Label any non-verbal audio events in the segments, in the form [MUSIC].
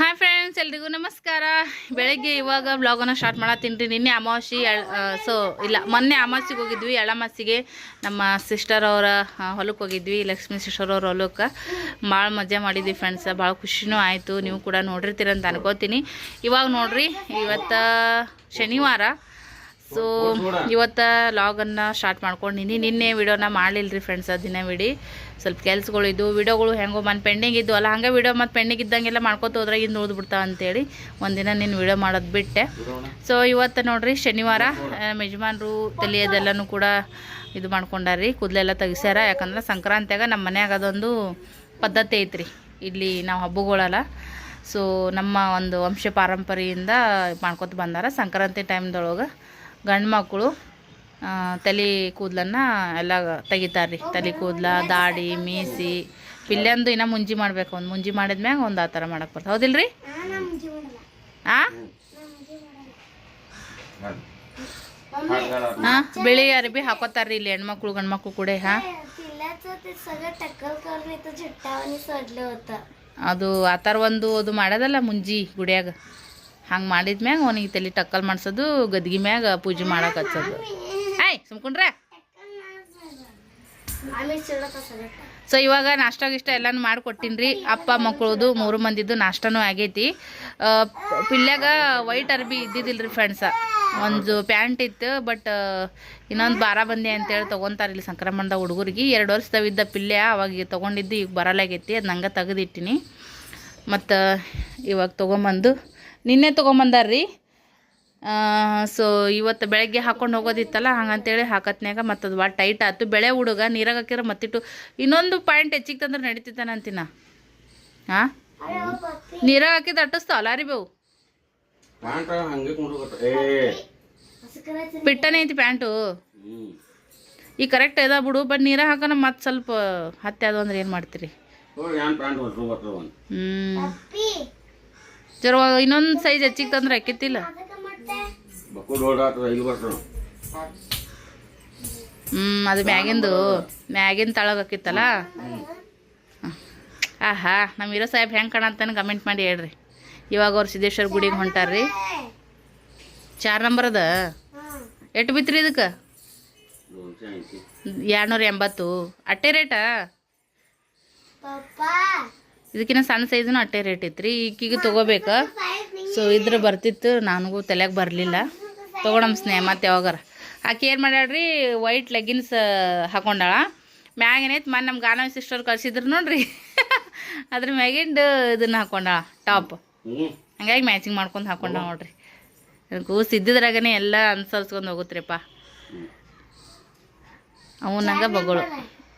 Hi friends ಎಲ್ರಿಗೂ ನಮಸ್ಕಾರ. ಬೆಳಗ್ಗೆ ಇವಾಗ ವ್ಲಾಗನ್ನು ಸ್ಟಾರ್ಟ್ ಮಾಡತ್ತೀನಿ ನಿನ್ನೆ ಅಮಾವಾಸ್ಯೆ ಸೊ ಇಲ್ಲ, ಮೊನ್ನೆ ಅಮಾವಾಸ್ಯೆಗೆ ಹೋಗಿದ್ವಿ. ಎಳಮಾಸಿಗೆ ನಮ್ಮ ಸಿಸ್ಟರ್ ಅವರ ಹೊಲಕ್ಕೆ ಹೋಗಿದ್ವಿ. ಲಕ್ಷ್ಮೀ ಸಿಸ್ಟರ್ ಅವ್ರ ಹೊಲಕ್ಕೆ ಭಾಳ ಮಜಾ ಮಾಡಿದ್ವಿ ಫ್ರೆಂಡ್ಸ್ ಭಾಳ ಖುಷಿನೂ ಆಯಿತು. ನೀವು ಕೂಡ ನೋಡಿರ್ತೀರ ಅಂತ ಅನ್ಕೋತೀನಿ. ಇವಾಗ ನೋಡ್ರಿ, ಇವತ್ತು ಶನಿವಾರ. ಸೊ ಇವತ್ತು ಲಾಗನ್ನು ಸ್ಟಾರ್ಟ್ ಮಾಡ್ಕೊಂಡಿನಿ. ನಿನ್ನೆ ವಿಡಿಯೋನ ಮಾಡಲಿಲ್ಲ ರೀ ಫ್ರೆಂಡ್ಸ್ ದಿನ ವಿಡಿ ಸ್ವಲ್ಪ ಕೆಲಸಗಳಿದ್ದು ವಿಡಿಯೋಗಳು ಹೆಂಗೋ ಮನ ಪೆಂಡಿಂಗ್ ಇದ್ದು ಅಲ್ಲ, ಹಂಗೆ ವಿಡಿಯೋ ಮತ್ತು ಪೆಂಡಿಂಗ್ ಇದ್ದಂಗೆಲ್ಲ ಮಾಡ್ಕೊತ ಹೋದ್ರೆ ಇನ್ನು ಉಳಿದ್ಬಿಡ್ತಾವ ಅಂತೇಳಿ ಒಂದಿನ ನೀನು ವಿಡಿಯೋ ಮಾಡೋದು ಬಿಟ್ಟೆ. ಸೊ ಇವತ್ತು ನೋಡಿರಿ ಶನಿವಾರ ಯಜಮಾನ್ರು ತಲೆ ಕೂಡ ಇದು ಮಾಡ್ಕೊಂಡಾರ್ರಿ, ಕೂದಲೆಲ್ಲ ತೆಗಿಸ್ಯಾರ. ಯಾಕಂದ್ರೆ ಸಂಕ್ರಾಂತಿಯಾಗ ನಮ್ಮ ಮನ್ಯಾಗ ಅದೊಂದು ಪದ್ಧತಿ ಐತ್ರಿ, ಇಲ್ಲಿ ನಾವು ಹಬ್ಬಗಳಲ್ಲ. ಸೊ ನಮ್ಮ ಒಂದು ವಂಶ ಪಾರಂಪರೆಯಿಂದ ಮಾಡ್ಕೊತ ಬಂದಾರ ಸಂಕ್ರಾಂತಿ ಟೈಮ್ದೊಳಗೆ ಗಂಡು ಮಕ್ಕಳು ತಲೆ ಕೂದಲನ್ನು ಎಲ್ಲ ತೆಗಿತಾರೆ ರೀ ತಲೆ ಕೂದಲ, ದಾಡಿ, ಮೀಸಿ. ಪಿಲ್ಲೆಂದು ಇನ್ನೂ ಮುಂಜಿ ಮಾಡಬೇಕು. ಒಂದು ಮುಂಜಿ ಮಾಡಿದ್ಮ್ಯಾಗ ಒಂದು ಆ ಥರ ಮಾಡಕ್ಕೆ ಬರ್ತದೆ ಹೌದಿಲ್ಲ ರೀ ಹಾಂ ಹಾಂ ಬಿಳಿ ಅರಿಬಿ ಹಾಕೋತಾರ್ರಿ ಇಲ್ಲಿ ಹೆಣ್ಮಕ್ಳು, ಗಂಡ್ಮಕ್ಳು ಕೂಡ, ಹಾಂ? ಅದು ಆ ಥರ ಒಂದು ಅದು ಮಾಡೋದಲ್ಲ ಮುಂಜಿ ಗುಡಿಯಾಗ. ಹಂಗೆ ಮಾಡಿದ್ಮ್ಯಾಗ ಅವನಿಗೆ ತಲೆ ಟಕ್ಕಲ್ ಮಾಡಿಸೋದು, ಗದ್ಗಿ ಮ್ಯಾಗ ಪೂಜೆ ಮಾಡೋಕೆ ಹಚ್ಚೋದು. ಹಾಯ್ ಸುಮ್ಕೊಂಡ್ರೆ? ಸೊ ಇವಾಗ ನಾಷ್ಟ ಗಿಷ್ಟ ಎಲ್ಲನೂ ಮಾಡಿಕೊಟ್ಟಿನ್ರಿ. ಅಪ್ಪ ಮಕ್ಕಳದು ಮೂರು ಮಂದಿದ್ದು ನಾಷ್ಟನೂ ಆಗೈತಿ. ಪಿಲ್ಯಾಗ ವೈಟ್ ಅರ್ಬಿ ಇದ್ದಿದ್ದಿಲ್ಲ ರೀ ಫ್ರೆಂಡ್ಸ ಒಂದು ಪ್ಯಾಂಟ್ ಇತ್ತು ಬಟ್ ಇನ್ನೊಂದು ಬಾರ ಬಂದೆ ಅಂತೇಳಿ ತೊಗೊತಾರೆ ಇಲ್ಲಿ ಸಂಕ್ರಮಣದ ಹುಡುಗರಿಗೆ. ಎರಡು ವರ್ಷದವಿದ್ದ ಪಿಲ್ಯ ಅವಾಗ ತೊಗೊಂಡಿದ್ದು, ಈಗ ಬರಲಾಗೈತಿ. ಅದು ನಂಗೆ ತೆಗೆದಿಟ್ಟಿನಿ. ಮತ್ತು ಇವಾಗ ತೊಗೊಂಬಂದು ನಿನ್ನೆ ತೊಗೊಂಬಂದಾರ್ರಿ. ಸೊ ಇವತ್ತು ಬೆಳಗ್ಗೆ ಹಾಕೊಂಡು ಹೋಗೋದಿತ್ತಲ್ಲ ಹಂಗಂತೇಳಿ ಮತ್ತು ಅದು ಭಾಳ ಟೈಟ್ ಆಯ್ತು. ಬೆಳೆ ಹುಡುಗ ನೀರಾಗ ಹಾಕಿರೋ ಮತ್ತಿಟ್ಟು ಇನ್ನೊಂದು ಪಾಯಿಂಟ್ ಹೆಚ್ಚಿಗೆ ತಂದ್ರೆ ನಡೀತಿತ್ತಾನ ಅಂತಿನ? ಹಾಂ ನೀರಾಗ ಹಾಕಿದ ಅಟ್ಟಿಸ್ತಾವಲ್ಲ ರೀ ಬೇವು ಪಿಟ್ಟನೇ ಐತಿ ಪ್ಯಾಂಟು. ಈ ಕರೆಕ್ಟ್ ಇದ ಬಿಡು ಬಟ್ ನೀರಾಗ ಹಾಕೋಣ ಮತ್ತೆ ಸ್ವಲ್ಪ ಹತ್ತೆ ಅದು ಅಂದ್ರೆ ಏನು ಮಾಡ್ತೀರಿ? ಹ್ಞೂ ಜರ ಇನ್ನೊಂದು ಸೈಜ್ ಹೆಚ್ಚಿಗೆ ತಂದ್ರೆ ಹಾಕಿತ್ತಿಲ್ಲ ಹ್ಮ್ ಅದು ಮ್ಯಾಗಿಂದು ಮ್ಯಾಗಿನ ತಳಗಾಕಿತ್ತಲ್ಲ ಆಹಾ ನಮ್ಮ ಇರೋ ಸಾಹೇಬ್ ಹೆಂಗೆ ಕಾಣಂತಾನೆ ಕಮೆಂಟ್ ಮಾಡಿ ಹೇಳ್ರಿ. ಇವಾಗ ಅವ್ರು ಸಿದ್ದೇಶ್ವರ ಗುಡಿಗೆ ಹೊಂಟಾರ್ರಿ. ಚಾರ್ ನಂಬರ್ ಅದ? ಎಟ್ಟು ಬಿತ್ತರಿ ಇದಕ್ಕೆ ಎರಡ್ನೂರ ಎಂಬತ್ತು. ಅಟ್ಟೆ ರೇಟಾ? ಇದಕ್ಕಿಂತ ಸಣ್ಣ ಸೈಜುನು ಅಟ್ಟೆ ರೇಟ್ ಐತ್ರಿ. ಈಗೀಗ ತೊಗೋಬೇಕಾ? ಸೊ ಇದ್ರ ಬರ್ತಿತ್ತು, ನನಗೂ ತಲೆಗೆ ಬರಲಿಲ್ಲ. ತೊಗೊಳಮ್ ಸ್ನೇಹ, ಮತ್ತು ಯಾವಾಗಾರ. ಆಕೆ ಏನು ಮಾಡ್ಯಾಳ್ರಿ ವೈಟ್ ಲೆಗಿನ್ಸ್ ಹಾಕೊಂಡಾಳ. ಮ್ಯಾಗೇನೈತೆ ಮನೆ ನಮ್ಮ ಗಾನ ಸಿಸ್ಟರ್ ಕಳ್ಸಿದ್ರು ನೋಡ್ರಿ. [LAUGHS] ಅದ್ರ ಮ್ಯಾಗಿಂದು ಇದನ್ನು ಹಾಕೊಂಡಾಳ ಟಾಪ್ ಹಂಗಾಗಿ ಮ್ಯಾಚಿಂಗ್ ಮಾಡ್ಕೊಂಡು ಹಾಕೊಂಡ ನೋಡ್ರಿ. ಕೂಸು ಇದ್ದಿದ್ರಾಗೇ ಎಲ್ಲ ಅನ್ಸರ್ಸ್ಕೊಂಡು ಹೋಗುತ್ರಿಪ್ಪ. ಅವನಂಗೆ ಬಗಳು.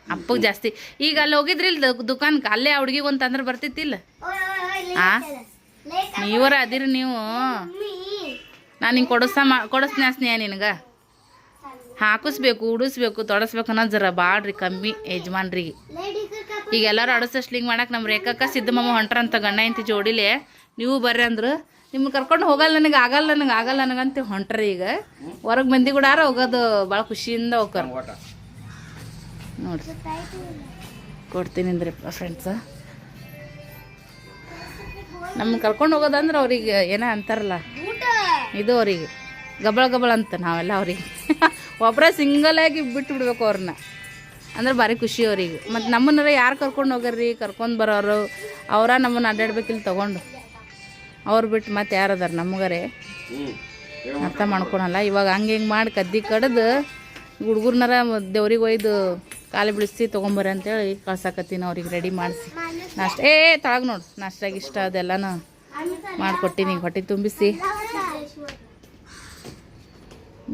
ಅಪ್ಪಗೆ ಜಾಸ್ತಿ. ಈಗ ಅಲ್ಲಿ ಹೋಗಿದ್ರಿಲ್ಲ ದುಕಾನ್ಗೆ ಅಲ್ಲೇ ಹುಡುಗಿಗೆ ಒಂದು ತಂದ್ರೆ ಬರ್ತಿತ್ತಿಲ್ಲ? ಹಾಂ ನೀವರ ಅದಿರಿ ನೀವು. ನಾನು ನಿಂಗೆ ಕೊಡಿಸ ಮಾ ಕೊಡಿಸ್ನ ಸ್ನೇಹ ನಿನಗೆ. ಹಾಕಿಸ್ಬೇಕು, ಉಡಿಸ್ಬೇಕು, ತೊಡಸ್ಬೇಕು ಅನ್ನೋದು ಜರ ಬಾಡ್ರಿ ಕಮ್ಮಿ ಯಜಮಾನ್ರಿಗೆ. ಈಗ ಎಲ್ಲರೂ ಅಡಸಷ್ಟು ಹಿಂಗೆ ಮಾಡಕ್ಕೆ ನಮ್ಮ ರೇಖಕ್ಕ ಸಿದ್ಧಮ್ಮ ಹೊಂಟ್ರಂತ ಗಂಡ ಇಂತಿ ಜೋಡಿಲೆ ನೀವು ಬರ್ರಿ ಅಂದ್ರೆ. ನಿಮ್ಮ ಕರ್ಕೊಂಡು ಹೋಗಲ್ಲ ನನಗೆ, ಆಗಲ್ಲ ನನಗೆ, ಆಗಲ್ಲ ನನಗಂತ ಹೊಂಟ್ರಿ ಈಗ. ಹೊರಗೆ ಮಂದಿ ಕೂಡ ಹೋಗೋದು ಭಾಳ ಖುಷಿಯಿಂದ ಹೋಗ್ತಾರೆ. ನೋಡ್ರಿ. ಕೊಡ್ತೀನಿ ಅಂದ್ರಿ ಫ್ರೆಂಡ್ಸ ನಮ್ಮನ್ನ ಕರ್ಕೊಂಡು ಹೋಗೋದಂದ್ರೆ ಅವ್ರಿಗೆ ಏನೋ ಅಂತಾರಲ್ಲ? ಇದು ಅವ್ರಿಗೆ. ಗಬಳ ಗಬಳ ಅಂತ ನಾವೆಲ್ಲ ಅವ್ರಿಗೆ. [LAUGHS] ಒಬ್ಬರ ಸಿಂಗಲ್ ಆಗಿ ಬಿಟ್ಟು ಬಿಡ್ಬೇಕು ಅವ್ರನ್ನ ಅಂದ್ರೆ ಭಾರಿ ಖುಷಿ ಅವ್ರಿಗೆ. ಮತ್ತು ನಮ್ಮನ್ನಾರ ಯಾರು ಕರ್ಕೊಂಡು ಹೋಗ್ಯಾರ್ರಿ? ಕರ್ಕೊಂಡು ಬರೋರು. ಅವರ ನಮ್ಮನ್ನು ಅಡ್ಡಾಡ್ಬೇಕಿಲ್ಲ ತೊಗೊಂಡು. ಅವ್ರು ಬಿಟ್ಟು ಮತ್ತೆ ಯಾರು ಅದಾರ ನಮಗರೆ. ಅರ್ಥ ಮಾಡ್ಕೊಳಲ್ಲ. ಇವಾಗ ಹಂಗೆ ಹಿಂಗೆ ಮಾಡಿ ಕದ್ದಿ ಕಡ್ದು ಹುಡುಗರ್ನಾರ ದೇವ್ರಿಗೆ ಒಯ್ದು ಕಾಲು ಬಿಡಿಸಿ ತೊಗೊಂಬರ ಅಂತೇಳಿ ಕಳ್ಸಾಕತ್ತೀನಿ ಅವ್ರಿಗೆ ರೆಡಿ ಮಾಡಿಸಿ. ನಾಷ್ಟ ಏ ತಳಗ ನೋಡು. ನಾಷ್ಟಾಗಿ ಇಷ್ಟ ಅದೆಲ್ಲನೂ ಮಾಡಿಕೊಟ್ಟಿನಿ. ಹೊಟ್ಟೆ ತುಂಬಿಸಿ.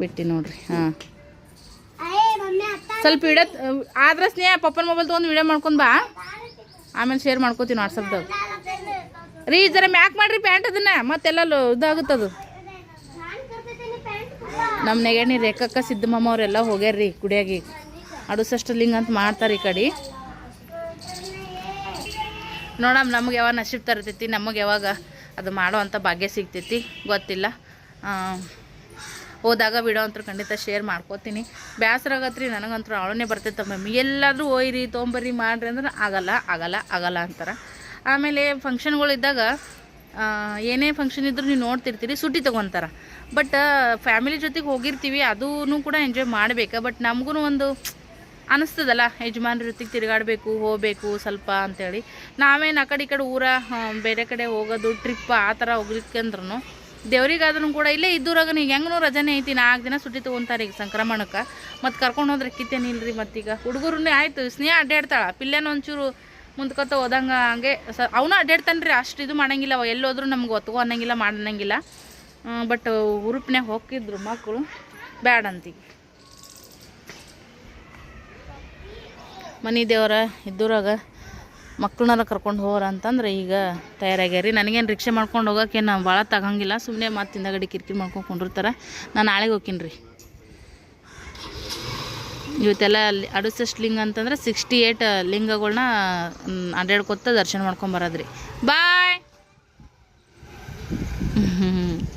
ಬಿಟ್ಟು ನೋಡ್ರಿ, ಹಾಂ. ಸ್ವಲ್ಪ ಇಡತ್ ಆದ್ರೆ ಸ್ನೇಹ, ಪಪ್ಪನ ಮೊಬೈಲ್ ತೊಗೊಂಡು ವಿಡಿಯೋ ಮಾಡ್ಕೊಂಡು ಬಾ. ಆಮೇಲೆ ಶೇರ್ ಮಾಡ್ಕೋತೀನಿ ವಾಟ್ಸಪ್ದಾಗ ರೀ ಜರ ಮ್ಯಾಕ್ ಮಾಡಿರಿ ಪ್ಯಾಂಟ್ ಅದನ್ನ. ಮತ್ತೆಲ್ಲ ಇದಾಗುತ್ತದು. ನಮ್ಮ ನೆಗಣಿ ರೇಖಕ್ಕ ಸಿದ್ದಮ್ಮ ಅವರೆಲ್ಲ ಹೋಗ್ಯಾರ್ರಿ ಗುಡಿಯಾಗಿ. ಅಡುಸಷ್ಟು ಲಿಂಗ್ ಅಂತ ಮಾಡ್ತಾರೆ ಈ ಕಡೆ. ನೋಡಮ್ಮ ನಮಗೆ ಯಾವಾಗ ನಶೀಬ್ ತರ್ತೈತಿ, ನಮಗೆ ಯಾವಾಗ ಅದು ಮಾಡೋ ಅಂಥ ಭಾಗ್ಯ ಸಿಗ್ತೈತಿ, ಗೊತ್ತಿಲ್ಲ. ಹೋದಾಗ ವಿಡಿಯೋ ಅಂತೂ ಖಂಡಿತ ಶೇರ್ ಮಾಡ್ಕೋತೀನಿ. ಬೇಸರ ರೀ ನನಗಂತೂ ಅವಳನ್ನೇ ಬರ್ತೈತೆ ಮಮ್ಮಿ. ಎಲ್ಲಾದರೂ ಹೋಯ್ರಿ ತೊಂಬರ್ರಿ ಮಾಡ್ರಿ ಅಂದ್ರೆ ಆಗಲ್ಲ ಆಗಲ್ಲ ಆಗಲ್ಲ ಅಂತಾರೆ. ಆಮೇಲೆ ಫಂಕ್ಷನ್ಗಳಿದ್ದಾಗ ಏನೇ ಫಂಕ್ಷನ್ ಇದ್ದರೂ ನೀವು ನೋಡ್ತಿರ್ತೀರಿ ಸುಟ್ಟಿ ತೊಗೊತಾರ. ಬಟ್ ಫ್ಯಾಮಿಲಿ ಜೊತೆಗೆ ಹೋಗಿರ್ತೀವಿ ಅದೂ ಕೂಡ ಎಂಜಾಯ್ ಮಾಡಬೇಕು. ಬಟ್ ನಮಗೂ ಒಂದು ಅನಿಸ್ತದಲ್ಲ, ಯಜಮಾನ್ರ ಜೊತೆಗೆ ತಿರುಗಾಡಬೇಕು, ಹೋಗಬೇಕು ಸ್ವಲ್ಪ ಅಂತೇಳಿ. ನಾವೇನು ಆ ಕಡೆ ಈ ಕಡೆ ಊರ ಬೇರೆ ಕಡೆ ಹೋಗೋದು ಟ್ರಿಪ್ ಆ ಥರ ಹೋಗ್ಲಿಕ್ಕಂದ್ರೂ ದೇವ್ರಿಗಾದ್ರೂ ಕೂಡ ಇಲ್ಲೇ ಇದ್ದೂರಾಗ ನೀವು ಹೆಂಗೂ ರಜನೆ ಐತಿ, ನಾಲ್ಕು ದಿನ ಸುಟ್ಟಿ ತೊಗೊಂತಾರೆ ಈಗ ಸಂಕ್ರಮಣಕ್ಕೆ. ಮತ್ತು ಕರ್ಕೊಂಡು ಹೋದ್ರೆ ಕಿತ್ತೇನಿಲ್ರಿ ಮತ್ತೀಗ? ಹುಡುಗರು ಆಯಿತು, ಸ್ನೇಹ ಅಡ್ಡಾಡ್ತಾಳೆ. ಪಿಲ್ಲೆನ ಒಂಚೂರು ಮುಂದ್ಕೊತ ಹೋದಂಗೆ ಹಂಗೆ ಸ ಅವನು ಅಡ್ಡಾಡ್ತಾನೆ ರೀ ಅಷ್ಟು ಇದು ಮಾಡಂಗಿಲ್ಲ ಎಲ್ಲೋದ್ರೂ ನಮ್ಗೆ ಒತ್ಕೊ ಅನ್ನಂಗಿಲ್ಲ ಮಾಡಂಗಿಲ್ಲ ಬಟ್ ಉರುಪ್ನ್ಯಾಗ ಹೋಗಿದ್ರು ಮಕ್ಕಳು ಬ್ಯಾಡ ಅಂತೀಗ ಮನೆ ದೇವರ ಇದ್ದೂರಾಗ ಮಕ್ಕಳನ್ನ ಕರ್ಕೊಂಡು ಹೋಗ್ರ ಅಂತಂದ್ರೆ ಈಗ ತಯಾರಾಗ್ಯಾರ ರೀ ನನಗೇನು ರಿಕ್ಷೆ ಮಾಡ್ಕೊಂಡು ಹೋಗೋಕೆ ನಾನು ಭಾಳ ತಗಂಗಿಲ್ಲ. ಸುಮ್ಮನೆ ಮತ್ತು ಹಿಂದಗಡೆ ಕಿರಿಕಿರಿ ಮಾಡ್ಕೊಂಡು ಕೊಂಡಿರ್ತಾರೆ. ನಾನು ನಾಳೆಗೆ ಹೋಗ್ತೀನಿ ರೀ. ಇವತ್ತೆಲ್ಲ ಅಡುಸಷ್ಟು ಲಿಂಗ ಅಂತಂದ್ರೆ ಸಿಕ್ಸ್ಟಿ ಏಯ್ಟ್ ಲಿಂಗಗಳನ್ನ ಅಡ್ಡಾಡ್ಕೊತ ದರ್ಶನ ಮಾಡ್ಕೊಂಡು ಬರೋದ್ರಿ. ಬಾಯ್ [LAUGHS]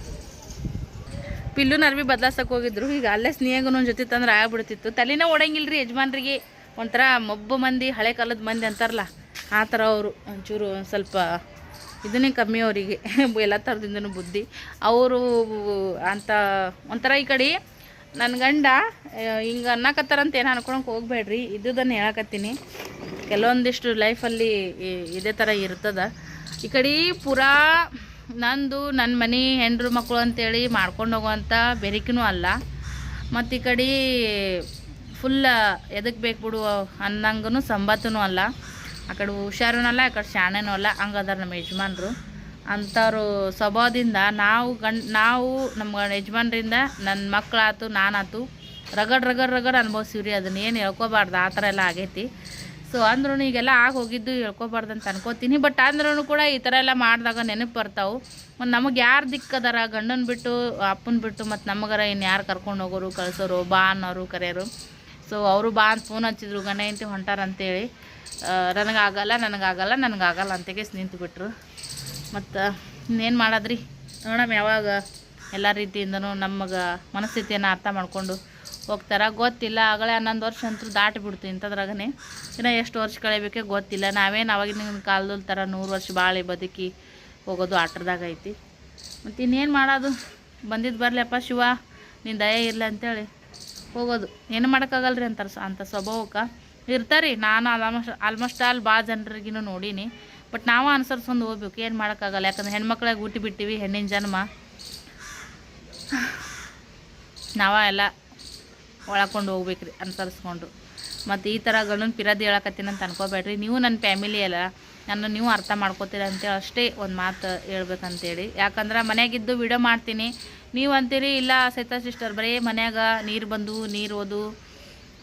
ಪಿಲ್ಲು ನರ್ವಿ ಬದಲಾಸಕ್ಕೆ ಹೋಗಿದ್ರು. ಈಗ ಅಲ್ಲೇ ಸ್ನೇಹನ ಜೊತೆ ತಂದ್ರೆ ಆಗ್ಬಿಡ್ತಿತ್ತು. ತಲೆನೇ ಓಡಂಗಿಲ್ಲ ರೀ ಯಜಮಾನ್ರಿಗೆ. ಒಂಥರ ಮೊಬ್ಬ ಮಂದಿ, ಹಳೆ ಕಾಲದ ಮಂದಿ ಅಂತಾರಲ್ಲ, ಆ ಥರ ಅವರು. ಒಂಚೂರು ಸ್ವಲ್ಪ ಇದನ್ನೇ ಕಮ್ಮಿ ಅವರಿಗೆ. [LAUGHS] ಎಲ್ಲ ಥರದಿಂದನೂ ಬುದ್ಧಿ. ಅವರು, ಅಂತ, ಒಂಥರ ಈ ಕಡೆ ನನ್ನ ಗಂಡ ಹಿಂಗೆ ಅನ್ನಕತ್ತಾರಂತ ಏನು ಅನ್ಕೊಳಕ್ಕೆ ಹೋಗ್ಬೇಡ್ರಿ ಇದ್ದುದನ್ನು ಹೇಳಕತ್ತೀನಿ. ಕೆಲವೊಂದಿಷ್ಟು ಲೈಫಲ್ಲಿ ಇದೇ ಥರ ಇರ್ತದ. ಈ ಕಡೆ ಪೂರಾ ನಂದು ನನ್ನ ಮನೆ ಹೆಂಡ್ರು ಮಕ್ಕಳು ಅಂತೇಳಿ ಮಾಡ್ಕೊಂಡು ಹೋಗುವಂಥ ಬೆರಿಕಿನೂ ಅಲ್ಲ. ಮತ್ತು ಈ ಕಡೆ ಫುಲ್ ಎದಕ್ಕೆ ಬೇಕು ಬಿಡು ಅನ್ನಂಗೂ ಸಂಬತ್ತೂ ಅಲ್ಲ. ಆ ಕಡೆ ಹುಷಾರೂ ಅಲ್ಲ, ಆ ಕಡೆ ಶಾಣೆನೂ ಅಲ್ಲ. ಹಂಗದಾರ ನಮ್ಮ ಯಜಮಾನ್ರು. ಅಂಥವ್ರು ಸ್ವಭಾವದಿಂದ ನಾವು ಗಂಡ್, ನಾವು ನಮ್ಮ ಯಜಮಾನ್ರಿಂದ ನನ್ನ ಮಕ್ಕಳಾತು, ನಾನಾತು ರಗಡ್ ರಗಡ್ ರಗಡ್ ಅನುಭವಿಸಿವ್ರಿ ಅದನ್ನ ಏನು ಹೇಳ್ಕೊಬಾರ್ದು. ಆ ಥರ ಎಲ್ಲ ಆಗೈತಿ. ಸೊ ಅಂದ್ರೂ ಈಗೆಲ್ಲ ಆಗಿ ಹೋಗಿದ್ದು ಹೇಳ್ಕೊಬಾರ್ದು ಅಂತ ಅನ್ಕೋತೀನಿ. ಬಟ್ ಅಂದ್ರೂ ಕೂಡ ಈ ಥರ ಎಲ್ಲ ಮಾಡಿದಾಗ ನೆನಪು ಬರ್ತಾವೆ. ಮತ್ತು ನಮಗೆ ಯಾರು ದಿಕ್ಕದಾರ? ಗಂಡನ ಬಿಟ್ಟು, ಅಪ್ಪನ ಬಿಟ್ಟು, ಮತ್ತು ನಮಗರ ಇನ್ನು ಯಾರು ಕರ್ಕೊಂಡು ಹೋಗೋರು, ಕಳಿಸೋರು, ಬಾ ಅನ್ನೋರು, ಕರೆಯೋರು. ಸೊ ಅವರು ಬಾ ಅಂತ ಫೋನ್ ಹಚ್ಚಿದ್ರು. ಗಂಡ ಹೆಂಡತಿ ಹೊಂಟಾರಂತೇಳಿ. ನನಗಾಗಲ್ಲ ನನಗಾಗಲ್ಲ ನನಗಾಗಲ್ಲ ಅಂತೇಳಿ ನಿಂತು ಬಿಟ್ರು ಮತ್ತು ಇನ್ನೇನು ಮಾಡೋದ್ರಿ? ನೋಡಮ್ಮ ಯಾವಾಗ ಎಲ್ಲ ರೀತಿಯಿಂದನೂ ನಮಗೆ ಮನಸ್ಥಿತಿಯನ್ನು ಅರ್ಥ ಮಾಡಿಕೊಂಡು ಹೋಗ್ತಾರೆ. ಗೊತ್ತಿಲ್ಲ, ಆಗಲೇ ಹನ್ನೊಂದು ವರ್ಷ ಅಂತೂ ದಾಟಿ ಬಿಡ್ತು ಇಂಥದ್ರಾಗನೇ. ಇನ್ನು ಎಷ್ಟು ವರ್ಷ ಕಳಿಬೇಕೆ ಗೊತ್ತಿಲ್ಲ. ನಾವೇನು ಅವಾಗಿನ ಕಾಲದಲ್ಲಿ ಥರ ನೂರು ವರ್ಷ ಬಾಳಿ ಬದುಕಿ ಹೋಗೋದು ಆಟದಾಗ ಐತಿ. ಮತ್ತು ಇನ್ನೇನು ಮಾಡೋದು? ಬಂದಿದ್ದು ಬರಲಪ್ಪ ಶಿವ, ನೀನು ದಯ ಇರಲಿ ಅಂತೇಳಿ ಹೋಗೋದು. ಏನು ಮಾಡೋಕ್ಕಾಗಲ್ರಿ ಅಂತಾರೆ ಅಂಥ ಸ್ವಭಾವಕ್ಕೆ. ಇರ್ತಾರೆ, ನಾನು ಆಲ್ಮೋಸ್ಟ್ ಆಲ್ಮೋಸ್ಟ್ ಆಲ್ ಭಾಳ ಜನರಿಗಿನೂ ನೋಡೀನಿ. ಬಟ್ ನಾವು ಅನುಸರಿಸ್ಕೊಂಡು ಹೋಗ್ಬೇಕು. ಏನು ಮಾಡೋಕ್ಕಾಗಲ್ಲ. ಯಾಕಂದ್ರೆ ಹೆಣ್ಮಕ್ಳಾಗ ಊಟಿ ಬಿಟ್ಟಿವಿ, ಹೆಣ್ಣಿನ ಜನ್ಮ. ನಾವ ಎಲ್ಲ ಒಳಕೊಂಡು ಹೋಗ್ಬೇಕ್ರಿ ಅನುಸರಿಸ್ಕೊಂಡು ಮತ್ತು ಈ ಥರ ಗಂಡನ ಪಿರದಿ ಹೇಳಕತ್ತೀನಿ ಅಂತ ಅನ್ಕೋಬೇಡ್ರಿ. ನೀವು ನನ್ನ ಫ್ಯಾಮಿಲಿ ಅಲ್ಲ. ನನ್ನ ನೀವು ಅರ್ಥ ಮಾಡ್ಕೋತೀರ ಅಂತೇಳಿ ಅಷ್ಟೇ ಒಂದು ಮಾತು ಹೇಳ್ಬೇಕಂತೇಳಿ. ಯಾಕಂದ್ರೆ ಮನ್ಯಾಗಿದ್ದು ವಿಡಿಯೋ ಮಾಡ್ತೀನಿ. ನೀವು ಅಂತೀರಿ, ಇಲ್ಲ ಸೈತಾ ಸಿಸ್ಟರ್ ಬರೀ ಮನ್ಯಾಗ ನೀರು ಬಂದು, ನೀರು ಓದು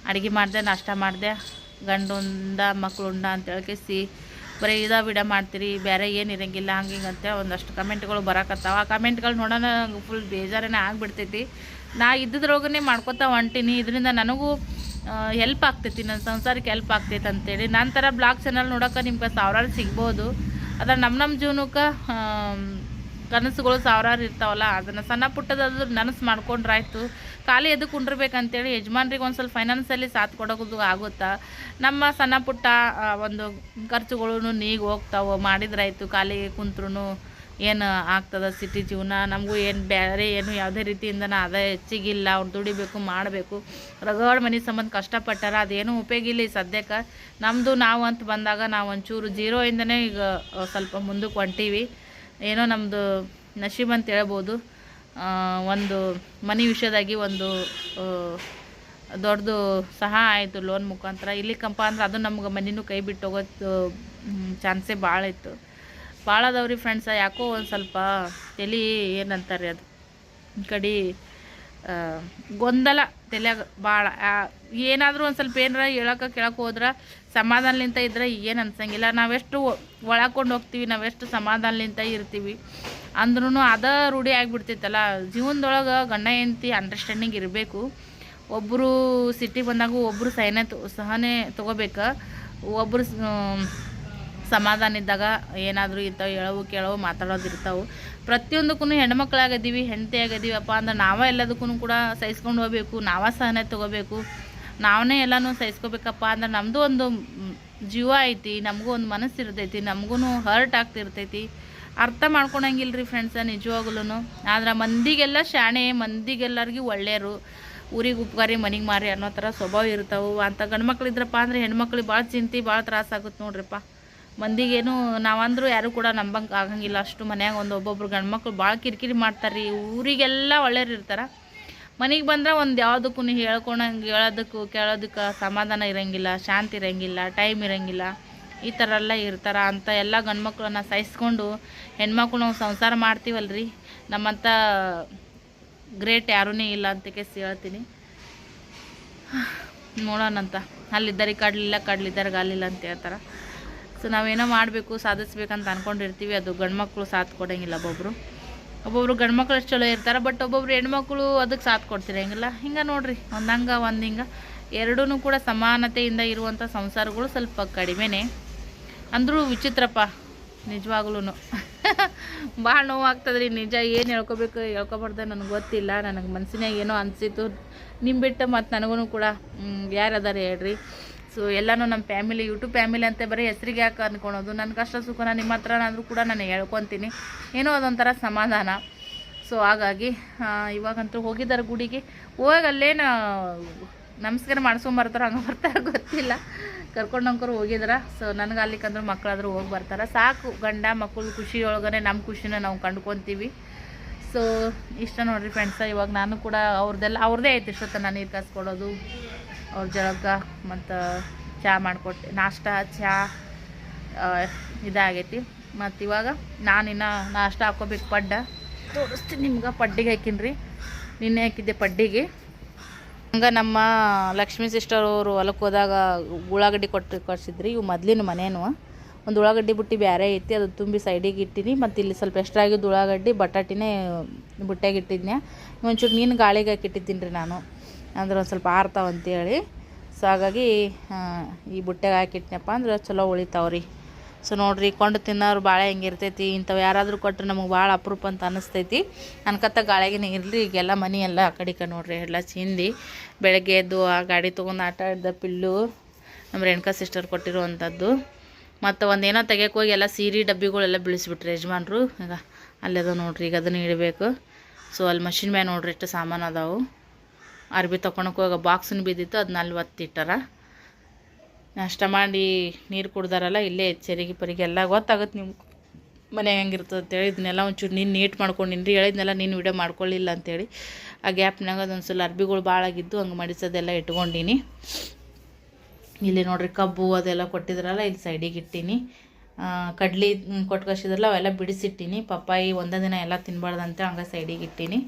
ಅಡುಗೆ ಮಾಡಿದೆ, ನಾಷ್ಟ ಮಾಡಿದೆ, ಗಂಡುಂದ ಮಕ್ಕಳುಂಡ ಅಂತೇಳಿ ಕೇಸಿ. ಬರೀ ಇದ ವಿಡ ಮಾಡ್ತೀರಿ ಬೇರೆ ಏನು ಇರಂಗಿಲ್ಲ, ಹಂಗೆ ಹಿಂಗಂತೆ ಒಂದಷ್ಟು ಕಮೆಂಟ್ಗಳು ಬರಕತ್ತಾವ. ಆ ಕಮೆಂಟ್ಗಳು ನೋಡೋಣ ಫುಲ್ ಬೇಜಾರೇನೆ ಆಗಿಬಿಡ್ತೈತಿ. ನಾ ಇದ್ದಿದ್ರೊಳಗನೆ ಮಾಡ್ಕೊತಾ ಹೊಂಟೀನಿ. ಇದರಿಂದ ನನಗೂ ಹೆಲ್ಪ್ ಆಗ್ತೈತಿ ನನ್ನ ಸಂಸಾರಕ್ಕೆ ಹೆಲ್ಪ್ ಆಗ್ತೈತೆ ಅಂತೇಳಿ. ನನ್ನ ಥರ ಬ್ಲಾಗ್ ಚಾನಲ್ ನೋಡೋಕೆ ನಿಮ್ಗೆ ಸಾವಿರಾರು ಸಿಗ್ಬೋದು. ಅದ್ರ ನಮ್ಮ ನಮ್ಮ ಜೀವನಕ್ಕೆ ಕನಸುಗಳು ಸಾವಿರಾರು ಇರ್ತಾವಲ್ಲ, ಅದನ್ನು ಸಣ್ಣ ಪುಟ್ಟದಾದ್ರೂ ನನಸು ಮಾಡ್ಕೊಂಡ್ರಾಯ್ತು. ಖಾಲಿ ಎದಕ್ಕೆ ಕುಂಡಿರ್ಬೇಕಂತೇಳಿ ಯಜಮಾನ್ರಿಗೆ ಒಂದು ಸ್ವಲ್ಪ ಫೈನಾನ್ಸಲ್ಲಿ ಸಾಥ್ ಕೊಡೋದು ಆಗುತ್ತಾ? ನಮ್ಮ ಸಣ್ಣ ಪುಟ್ಟ ಒಂದು ಖರ್ಚುಗಳು ನೀಗಿ ಹೋಗ್ತಾವೆ? ಮಾಡಿದ್ರಾಯ್ತು ಖಾಲಿ ಕುಂತ್ರೂ ಏನು ಆಗ್ತದ ಸಿಟಿ ಜೀವನ? ನಮಗೂ ಏನು ಬೇರೆ ಏನು ಯಾವುದೇ ರೀತಿಯಿಂದ ಅದೇ ಹೆಚ್ಚಿಗಿಲ್ಲ, ಅವ್ರು ದುಡಿಬೇಕು, ಮಾಡಬೇಕು. ರಗಡ್ ಮನೆ ಸಂಬಂಧ ಕಷ್ಟಪಟ್ಟಾರ, ಅದೇನು ಉಪಯೋಗ ಇಲ್ಲ ಸದ್ಯಕ್ಕೆ. ನಮ್ಮದು ನಾವು ಅಂತ ಬಂದಾಗ ನಾವು ಒಂಚೂರು ಜೀರೋಯಿಂದನೇ ಈಗ ಸ್ವಲ್ಪ ಮುಂದಕ್ಕೆ ಹೊಂಟೀವಿ. ಏನೋ ನಮ್ಮದು ನಶೀಬ್ ಅಂತ ಹೇಳ್ಬೋದು. ಒಂದು ಮನೆ ವಿಷಯದಾಗಿ ಒಂದು ದೊಡ್ಡದು ಸಹ ಆಯಿತು ಲೋನ್ ಮುಖಾಂತರ. ಇಲ್ಲಿ ಕಂಪ ಅಂದ್ರೆ ಅದು ನಮ್ಗೆ ಮನಿನೂ ಕೈ ಬಿಟ್ಟು ಹೋಗೋದು ಚಾನ್ಸೇ ಭಾಳ ಇತ್ತು. ಭಾಳ ಅದಾವ್ರಿ ಫ್ರೆಂಡ್ಸ ಯಾಕೋ ಒಂದು ಸ್ವಲ್ಪ ತಲೆ ಏನಂತಾರೆ ಅದು, ಈ ಕಡೆ ಗೊಂದಲ ತಲೆಯಾಗ ಭಾಳ ಏನಾದರೂ ಒಂದು ಸ್ವಲ್ಪ ಏನಾರ ಹೇಳೋಕೆ ಕೇಳಕ್ಕೆ ಹೋದ್ರೆ ಸಮಾಧಾನಲಿಂತ ಇದ್ರೆ ಏನು ಅನ್ಸಂಗಿಲ್ಲ. ನಾವೆಷ್ಟು ಒಳಕೊಂಡು ಹೋಗ್ತೀವಿ, ನಾವೆಷ್ಟು ಸಮಾಧಾನಲಿಂತ ಇರ್ತೀವಿ. ಅಂದ್ರೂ ಅದ ರೂಢಿ ಆಗಿಬಿಡ್ತೈತಲ್ಲ ಜೀವನದೊಳಗೆ ಗಂಡ, ಹೆಂಡತಿ ಅಂಡರ್ಸ್ಟ್ಯಾಂಡಿಂಗ್ ಇರಬೇಕು. ಒಬ್ಬರು ಸಿಟಿ ಬಂದಾಗ ಒಬ್ಬರು ಸಹನೆ ಸಹನೆ ತೊಗೋಬೇಕು. ಒಬ್ಬರು ಸಮಾಧಾನ ಇದ್ದಾಗ ಏನಾದರೂ ಇರ್ತಾವೆ, ಹೇಳವು, ಕೇಳವು, ಮಾತಾಡೋದು ಇರ್ತಾವೆ. ಪ್ರತಿಯೊಂದಕ್ಕೂ ಹೆಣ್ಮಕ್ಳಾಗದೀವಿ ಹೆಂಡತಿ ಆಗದೀವಪ್ಪ ಅಂದ್ರೆ ನಾವೇ ಎಲ್ಲದಕ್ಕೂ ಕೂಡ ಸಹಿಸ್ಕೊಂಡು ಹೋಗ್ಬೇಕು, ನಾವೇ ಸಹನೆ ತೊಗೋಬೇಕು ನಾವೇ ಎಲ್ಲನೂ ಸಹಿಸ್ಕೋಬೇಕಪ್ಪ ಅಂದ್ರೆ ನಮ್ಮದು ಒಂದು ಜೀವ ಐತಿ, ನಮಗೂ ಒಂದು ಮನಸ್ಸು ಇರ್ತೈತಿ ನಮಗೂ ಹರ್ಟ್ ಆಗ್ತಿರ್ತೈತಿ. ಅರ್ಥ ಮಾಡ್ಕೊಳಂಗಿಲ್ಲ ರೀ ಫ್ರೆಂಡ್ಸ ನಿಜವಾಗ್ಲೂ ಆದ್ರೆ ಮಂದಿಗೆಲ್ಲ ಶಾಣೆ, ಮಂದಿಗೆಲ್ಲರಿಗೂ ಒಳ್ಳೆಯರು. ಊರಿಗೆ ಉಪಕಾರಿ, ಮನೆಗೆ ಮಾರಿ ಅನ್ನೋ ಥರ ಸ್ವಭಾವ ಇರ್ತಾವೆ. ಅಂತ ಗಂಡ್ಮಕ್ಳು ಇದ್ರಪ್ಪ ಅಂದ್ರೆ ಹೆಣ್ಮಕ್ಳಿಗೆ ಭಾಳ ಚಿಂತೆ ಭಾಳ ತ್ರಾಸಾಗುತ್ತೆ ನೋಡ್ರಿಪ್ಪ. ಮಂದಿಗೇನು ನಾವಂದ್ರೂ ಯಾರು ಕೂಡ ನಂಬಂಗೆ ಆಗಂಗಿಲ್ಲ. ಅಷ್ಟು ಮನ್ಯಾಗ ಒಂದು ಒಬ್ಬೊಬ್ರು ಗಂಡ್ಮಕ್ಳು ಭಾಳ ಕಿರಿಕಿರಿ ಮಾಡ್ತಾರೆ ರೀ ಊರಿಗೆಲ್ಲ ಒಳ್ಳೆಯರು ಇರ್ತಾರೆ. ಮನೆಗೆ ಬಂದ್ರೆ ಒಂದು ಯಾವುದಕ್ಕೂ ಹೇಳ್ಕೊಳಂಗೆ ಹೇಳೋದಕ್ಕೂ ಕೇಳೋದಕ್ಕೆ ಸಮಾಧಾನ ಇರೋಂಗಿಲ್ಲ, ಶಾಂತಿ ಇರೋಂಗಿಲ್ಲ, ಟೈಮ್ ಇರಂಗಿಲ್ಲ. ಈ ಥರ ಎಲ್ಲ ಇರ್ತಾರೆ ಅಂತ ಎಲ್ಲ ಗಂಡ್ಮಕ್ಳನ್ನ ಸಹಿಸ್ಕೊಂಡು ಹೆಣ್ಮಕ್ಳು ನಾವು ಸಂಸಾರ ಮಾಡ್ತೀವಲ್ರಿ. ನಮ್ಮಂಥ ಗ್ರೇಟ್ ಯಾರೂ ಇಲ್ಲ ಅಂತ ಕೇಸ್ ಹೇಳ್ತೀನಿ. ನೋಡೋಣಂತ. ಅಲ್ಲಿದ್ದಾರೆ, ಕಡ್ಲಿಲ್ಲ, ಕಡ್ಲಿದ್ದಾರೆ, ಗಾಲಿಲ್ಲ ಅಂತ ಹೇಳ್ತಾರೆ. ಸೊ ನಾವೇನೋ ಮಾಡಬೇಕು, ಸಾಧಿಸ್ಬೇಕಂತ ಅಂದ್ಕೊಂಡಿರ್ತೀವಿ ಅದು ಗಂಡ್ಮಕ್ಳು ಸಾಥ್ ಕೊಡೋಂಗಿಲ್ಲ ಒಬ್ಬೊಬ್ಬರು ಒಬ್ಬೊಬ್ರು ಗಂಡ್ಮಕ್ಳು ಅಷ್ಟು ಚಲೋ ಇರ್ತಾರೆ ಬಟ್ ಒಬ್ಬೊಬ್ರು ಹೆಣ್ಮಕ್ಳು ಅದಕ್ಕೆ ಸಾಥ್ ಕೊಡ್ತಿರಂಗಿಲ್ಲ ಹಿಂಗೆ ನೋಡ್ರಿ, ಒಂದು ಹಂಗೆ, ಒಂದು ಹಿಂಗೆ. ಎರಡೂ ಕೂಡ ಸಮಾನತೆಯಿಂದ ಇರುವಂಥ ಸಂಸಾರಗಳು ಸ್ವಲ್ಪ ಕಡಿಮೆನೇ. ಅಂದರೂ ವಿಚಿತ್ರಪ್ಪ ನಿಜವಾಗ್ಲೂ ಭಾಳ [LAUGHS] ನೋವು ಆಗ್ತದ್ರಿ ನಿಜ ಏನು ಹೇಳ್ಕೊಬೇಕು, ಹೇಳ್ಕೊಬಾರ್ದು ನನಗೆ ಗೊತ್ತಿಲ್ಲ. ನನಗೆ ಮನ್ಸಿನಾಗ ಏನೋ ಅನಿಸಿತು ನಿಮ್ಮ ಬಿಟ್ಟು ಮತ್ತು ನನಗೂ ಕೂಡ ಯಾರು ಅದಾರ ಹೇಳ್ರಿ. ಸೊ, ಎಲ್ಲನೂ ನಮ್ಮ ಫ್ಯಾಮಿಲಿ, ಯೂಟ್ಯೂಬ್ ಫ್ಯಾಮಿಲಿ ಅಂತ ಬರೀ ಹೆಸ್ರಿಗೆ ಯಾಕೆ ಅಂದ್ಕೊಳೋದು ನನ್ನ ಕಷ್ಟ ಸುಖನ ನಿಮ್ಮ ಹತ್ರನಾದರೂ ಕೂಡ ನಾನು ಹೇಳ್ಕೊತೀನಿ. ಏನೋ ಅದೊಂಥರ ಸಮಾಧಾನ. ಸೊ, ಹಾಗಾಗಿ ಇವಾಗಂತೂ ಹೋಗಿದ್ದಾರೆ ಗುಡಿಗೆ. ಹೋಗಿ ಅಲ್ಲೇನು ನಮಸ್ಕಾರ ಮಾಡ್ಸ್ಕೊಂಬರ್ತಾರೋ ಹಂಗೆ ಬರ್ತಾರೋ ಗೊತ್ತಿಲ್ಲ. ಕರ್ಕೊಂಡು ಅಂಕರು ಹೋಗಿದ್ರ. ಸೊ, ನನಗೆ ಅಲ್ಲಿಕಂದ್ರೆ ಮಕ್ಕಳಾದ್ರೂ ಹೋಗಿ ಬರ್ತಾರೆ. ಸಾಕು ಗಂಡ ಮಕ್ಕಳು ಖುಷಿ ಒಳಗನೆ ನಮ್ಮ ಖುಷಿನ ನಾವು ಕಂಡ್ಕೊತೀವಿ. ಸೊ, ಇಷ್ಟ ನೋಡಿರಿ ಫ್ರೆಂಡ್ಸ ಇವಾಗ ನಾನು ಕೂಡ ಅವ್ರದ್ದೆಲ್ಲ ಅವ್ರದ್ದೇ ಐತಿ ಇಷ್ಟೊತ್ತ ನೀರು ಕಾಸ್ಕೊಡೋದು ಅವ್ರ ಜಳಕ ಮತ್ತು ಚಹಾ ಮಾಡಿಕೊಟ್ಟೆ, ನಾಷ್ಟ ಚಹಾ ಇದಾಗೈತಿ. ಮತ್ತು ಇವಾಗ ನಾನಿನ್ನ ನಾಷ್ಟ ಹಾಕೋಬೇಕು ಪಡ್ಡ. ತೋರಿಸ್ತೀನಿ ನಿಮ್ಗೆ, ಪಡ್ಡಿಗೆ ಹಾಕಿನ್ರಿ. ನಿನ್ನೆ ಹಾಕಿದ್ದೆ ಪಡ್ಡಿಗೆ. ಹಂಗೆ ನಮ್ಮ ಲಕ್ಷ್ಮೀ ಸಿಸ್ಟರ್ ಅವರು ಹೊಲಕ್ಕೆ ಹೋದಾಗ ಉಳ್ಳಾಗಡ್ಡಿ ಕೊಟ್ಟು ಕಳ್ಸಿದ್ರಿ ಇವು ಮೊದಲಿನ ಮನೇನು. ಒಂದು ಉಳ್ಳಾಗಡ್ಡಿ ಬುಟ್ಟಿ ಬೇರೆ ಐತಿ ಅದು ತುಂಬಿ ಸೈಡಿಗೆ ಇಟ್ಟಿನಿ. ಮತ್ತು ಇಲ್ಲಿ ಸ್ವಲ್ಪ ಎಕ್ಸ್ಟ್ರಾ ಆಗಿದ್ದು ಉಳ್ಳಾಗಡ್ಡಿ, ಬಟಾಟಿನೇ ಬುಟ್ಟ್ಯಾಗ ಇಟ್ಟಿದ್ನೆ ಒಂಚೂರು ಮೀನು ಗಾಳಿಗೆ ಹಾಕಿಟ್ಟಿದ್ದೀನಿ ರೀ ನಾನು. ಅಂದ್ರೆ ಒಂದು ಸ್ವಲ್ಪ ಆರ್ತಾವ ಅಂತೇಳಿ. ಸೊ ಹಾಗಾಗಿ ಈ ಬುಟ್ಟೆಗೆ ಹಾಕಿಟ್ನಪ್ಪ ಅಂದ್ರೆ ಚಲೋ ಉಳಿತಾವ್ರಿ ಸೊ ನೋಡಿರಿ, ಕೊಂಡು ತಿನ್ನೋರು ಭಾಳ ಹೆಂಗಿರ್ತೈತಿ ಇಂಥವು ಯಾರಾದರೂ ಕೊಟ್ಟರೆ ನಮಗೆ ಭಾಳ ಅಪರೂಪ ಅಂತ ಅನಿಸ್ತೈತಿ ಅನ್ಕತ್ತ ಗಾಳಿಗೆ ಇರಲಿ, ಈಗೆಲ್ಲ ಮನೆ ಎಲ್ಲ ಆ ಕಡೆ ನೋಡ್ರಿ, ಎಲ್ಲ ಚಿಂದಿ. ಬೆಳಗ್ಗೆ ಎದ್ದು ಆ ಗಾಡಿ ತೊಗೊಂಡು ಆಟ ಆಡಿದ ಪಿಲ್ಲು ನಮ್ಮ ರೇಣುಕಾ ಸಿಸ್ಟರ್ ಕೊಟ್ಟಿರುವಂಥದ್ದು. ಮತ್ತು ಒಂದೇನೋ ತೆಗೆಯಕ್ಕೆ ಹೋಗಿ ಎಲ್ಲ ಸೀರೆ ಡಬ್ಬಿಗಳೆಲ್ಲ ಬಿಳಿಸ್ಬಿಟ್ರಿ ಯಜಮಾನ್ರು. ಈಗ ಅಲ್ಲದ ನೋಡ್ರಿ, ಈಗ ಅದನ್ನು ಇಡಬೇಕು. ಸೊ ಅಲ್ಲಿ ಮಷಿನ್ ಮ್ಯಾಗ ನೋಡ್ರಿ ಎಷ್ಟು ಸಾಮಾನು ಅದಾವು. ಅರ್ಬಿ ತೊಗೊಳಕ್ಕೆ ಹೋಗ ಬಾಕ್ಸನ್ನು ಬಿದ್ದಿತ್ತು ಅದು ಅಲ್ಲಿ ಒತ್ತಿಟ್ಟಾರ ನಾಷ್ಟ ಮಾಡಿ ನೀರು ಕುಡ್ದಾರಲ್ಲ, ಇಲ್ಲೇ ಚೆರಿಗೆ ಪರಿಗೆ ಎಲ್ಲ ಗೊತ್ತಾಗುತ್ತೆ ನಿಮ್ಮ ಮನೆ ಹೆಂಗಿರ್ತದೆ ಅಂತೇಳಿ ಇದನ್ನೆಲ್ಲ ಒಂಚೂರು ನೀನು ನೀಟ್ ಮಾಡ್ಕೊಂಡಿನ್ರಿ, ಹೇಳಿದ್ನೆಲ್ಲ ನೀನು ವಿಡಿಯೋ ಮಾಡ್ಕೊಳ್ಳಿಲ್ಲ ಅಂತೇಳಿ ಆ ಗ್ಯಾಪ್ನಾಗ ಅದೊಂದು ಸಲ ಅರ್ಬಿಗಳು ಭಾಳ ಆಗಿದ್ದು, ಹಂಗೆ ಮಡಿಸೋದೆಲ್ಲ ಇಟ್ಕೊಂಡೀನಿ. ಇಲ್ಲಿ ನೋಡ್ರಿ ಕಬ್ಬು ಅದೆಲ್ಲ ಕೊಟ್ಟಿದ್ರಲ್ಲ, ಇಲ್ಲಿ ಸೈಡಿಗೆ ಇಟ್ಟೀನಿ. ಕಡ್ಲಿ ಕೊಟ್ಟು ಅವೆಲ್ಲ ಬಿಡಿಸಿಟ್ಟೀನಿ. ಪಪ್ಪಾಯಿ ಒಂದೇ ದಿನ ಎಲ್ಲ ತಿನ್ಬಾರ್ದಂತೆ ಹಂಗೆ ಸೈಡಿಗೆ ಇಟ್ಟೀನಿ.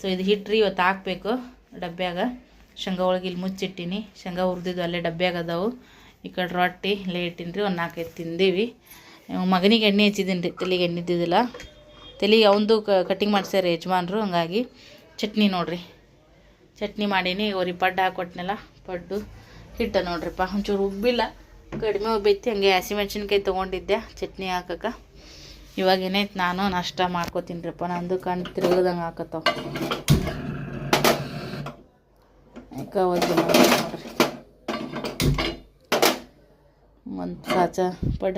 ಸೊ ಇದು ಹಿಟ್ರಿ ಇವತ್ತು ಹಾಕ್ಬೇಕು. ಡಬ್ಬ್ಯಾಗ ಶೇಂಗಾ ಒಳಗೆ ಇಲ್ಲಿ ಮುಚ್ಚಿಟ್ಟಿನಿ. ಶೇಂಗಾ ಹುರಿದಿದ್ದು ಅಲ್ಲೇ ಡಬ್ಬ್ಯಾಗ ಅದಾವು. ಈ ಕಡೆ ರೊಟ್ಟಿ ಇಟ್ಟೀನಿ ರೀ ಒಂದು ನಾಲ್ಕೈದು ತಿಂದೀವಿ. ಮಗನಿಗೆ ಎಣ್ಣೆ ಹಚ್ಚಿದ್ದೀನಿ ರೀ ತಲೆಗೆ ಎಣ್ಣೆ ಇದ್ದಿದ್ದಿಲ್ಲ ತಲೆಗೆ ಅವಂದು ಕಟಿಂಗ್ ಮಾಡಿಸ್ಯಾರ ಯಜಮಾನ್ರು, ಹಂಗಾಗಿ ಚಟ್ನಿ ನೋಡಿರಿ. ಚಟ್ನಿ ಮಾಡೀನಿ, ಅವ್ರಿಗೆ ಪಡ್ಡು ಹಾಕೊಟ್ನೆಲ್ಲ, ಪಡ್ಡು ಹಿಟ್ಟ ನೋಡ್ರಿಪ್ಪ. ಒಂಚೂರು ಉಬ್ಬಿಲ್ಲ, ಕಡಿಮೆ ಉಬ್ಬೈತಿ, ಹಂಗೆ ಹಸಿಮೆಣ್ಸಿನ್ಕಾಯಿ ತೊಗೊಂಡಿದ್ದೆ, ಚಟ್ನಿ ಹಾಕಕ್ಕೆ. ಇವಾಗ ಏನೈತೆ ನಾನು ನಾಷ್ಟ ಮಾಡ್ಕೋತೀನಿರಪ್ಪ. ನಂದು ಕಣ್ಣು ತಿರುಗದಂಗೆ ಹಾಕತ್ತಾವ. ಯಾಕೆ ಒಂದು ನೋಡ್ರಿ ಒಂದು ಸಾಚ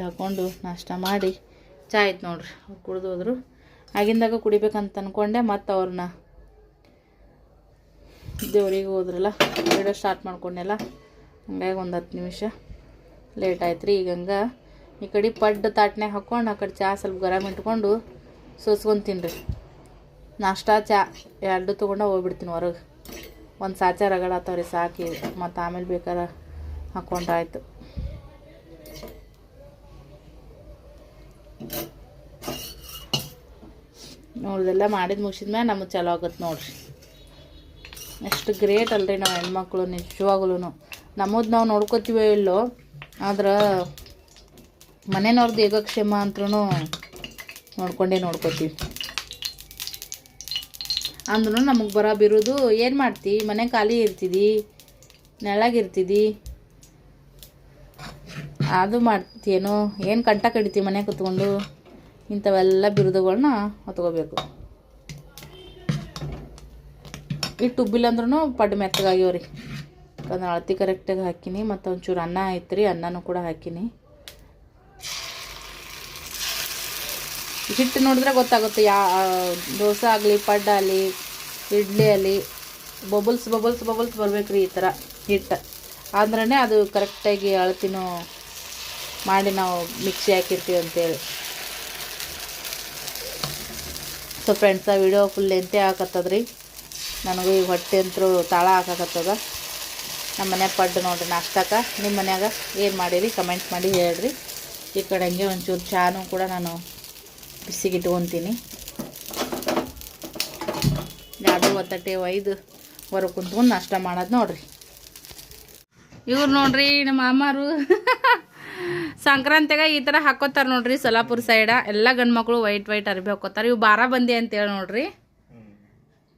ಹಾಕ್ಕೊಂಡು ನಾಷ್ಟ ಮಾಡಿ ಚಾ ಆಯ್ತು ನೋಡ್ರಿ. ಅವ್ರು ಕುಡಿದು ಹೋದ್ರು. ಆಗಿಂದಾಗ ಕುಡಿಬೇಕಂತ ಅಂದ್ಕೊಂಡೆ ಮತ್ತು ಅವ್ರನ್ನ ದೇವ್ರಿಗೆ ಹೋದ್ರಲ್ಲ ವಿಡಿಯೋ ಸ್ಟಾರ್ಟ್ ಮಾಡ್ಕೊಂಡೆಲ್ಲ. ಹಂಗಾಗಿ ಒಂದು ಹತ್ತು ನಿಮಿಷ ಲೇಟ್ ಆಯ್ತು ರೀ ಈಗ ಹಂಗೆ ಈ ಕಡೆ ಪಡ್ಡು ತಾಟ್ನೆ ಹಾಕ್ಕೊಂಡು ಆ ಕಡೆ ಚಾ ಸ್ವಲ್ಪ ಗರಮ್ ಇಟ್ಕೊಂಡು ಸೋಸ್ಕೊಂಡು ತಿನ್ನಿರಿ ನಾಷ್ಟ, ಚಾ ಎರಡು ತೊಗೊಂಡು ಹೋಗ್ಬಿಡ್ತೀನಿ ಹೊರಗೆ. ಒಂದು ಸಾಚ ರೀ ಸಾಕಿ, ಮತ್ತು ಆಮೇಲೆ ಬೇಕಾರೆ ಹಾಕೊಂಡಾಯ್ತು ನೋಡಿದೆಲ್ಲ ಮಾಡಿದ ಮುಗಿಸಿದ್ಮೇಲೆ ನಮಗೆ ಚಲೋ ಆಗುತ್ತೆ ನೋಡ್ರಿ. ಎಷ್ಟು ಗ್ರೇಟ್ ಅಲ್ರಿ ನಾವು ಹೆಣ್ಮಕ್ಳು ನಿಜವಾಗ್ಲೂ ನಮ್ಮದು ನಾವು ನೋಡ್ಕೋತೀವೋ ಇಲ್ಲೋ, ಆದ್ರೆ ಮನೆಯವ್ರದ್ದು ಯೋಗಕ್ಷೇಮ ಅಂದ್ರೂ ನೋಡ್ಕೊಂಡೇ ನೋಡ್ಕೋತೀವಿ. ಅಂದ್ರೂ ನಮಗೆ ಬರ ಬಿರೋದು ಏನು ಮಾಡ್ತಿ? ಮನೆ ಖಾಲಿ ಇರ್ತಿದ್ದಿ ನೆಳಗಿರ್ತಿದ್ದಿ ಅದು ಮಾಡ್ತೀನೋ ಏನು ಕಂಟ ಕಡಿತಿ ಮನೆ ಕುತ್ಕೊಂಡು? ಇಂಥವೆಲ್ಲ ಬಿರುದುಗಳನ್ನ ಹೊತ್ಕೋಬೇಕು. ಇಟ್ಟು ಉಬ್ಬಿಲ್ಲ ಅಂದ್ರೂ ಪಡ್ಡು ಮೆತ್ತಗಾಗ್ಯವ್ರಿ. ಯಾಕಂದ್ರೆ ಅಳತಿ ಕರೆಕ್ಟಾಗಿ ಹಾಕಿನಿ ಮತ್ತು ಒಂಚೂರು ಅನ್ನ ಐತ್ರಿ, ಅನ್ನನೂ ಕೂಡ ಹಾಕಿನಿ. ಹಿಟ್ಟು ನೋಡಿದ್ರೆ ಗೊತ್ತಾಗುತ್ತೆ, ಯಾ ದೋಸೆ ಆಗಲಿ, ಪಡ್ಡು ಆಗಲಿ, ಇಡ್ಲಿ ಆಗಲಿ, ಬಬಲ್ಸ್ ಬಬಲ್ಸ್ ಬಬಲ್ಸ್ ಬರಬೇಕು ರೀ ಈ ಥರ ಹಿಟ್ಟು. ಆದ್ರೇ ಅದು ಕರೆಕ್ಟಾಗಿ ಅಳತಿನೂ ಮಾಡಿ ನಾವು ಮಿಕ್ಸಿ ಹಾಕಿರ್ತೀವಿ ಅಂತೇಳಿ. ಸೊ ಫ್ರೆಂಡ್ಸ್ ವಿಡಿಯೋ ಫುಲ್ ಎಂತೆ ಹಾಕತ್ತದ್ರಿ. ನನಗೂ ಈಗ ಹೊಟ್ಟೆ ಅಂತರೂ ತಾಳ ಹಾಕಕತ್ತದ. ನಮ್ಮ ಮನೆ ಪಡ್ಡು ನೋಡ್ರಿ, ನಾಷ್ಟಕ್ಕೆ. ನಿಮ್ಮ ಮನ್ಯಾಗ ಏನು ಮಾಡಿರಿ? ಕಮೆಂಟ್ ಮಾಡಿ ಹೇಳ್ರಿ. ಈ ಕಡೆ ಹಂಗೆ ಒಂಚೂರು ಚಾನು ಕೂಡ ನಾನು ಬಿಸಿಗೆ ಇಟ್ಕೊತೀನಿ. ಎರಡು ಒತ್ತಟ್ಟೆ ಒಯ್ದು ಹೊರಗೆ ಕುಂತ್ಕೊಂಡು ನಾಷ್ಟ ಮಾಡೋದು ನೋಡ್ರಿ. ಇವ್ರು ನೋಡ್ರಿ ನಮ್ಮ ಮಾಮಾರು ಸಂಕ್ರಾಂತಿಗೆ ಈ ಥರ ಹಾಕೋತಾರೆ ನೋಡ್ರಿ ಸೊಲಾಪುರ ಸೈಡ. ಎಲ್ಲ ಗಂಡು ಮಕ್ಕಳು ವೈಟ್ ವೈಟ್ ಅರ್ಬಿ ಹಾಕೋತಾರೆ. ಇವು ಬಾರ ಬಂದಿ ಅಂತೇಳಿ ನೋಡ್ರಿ.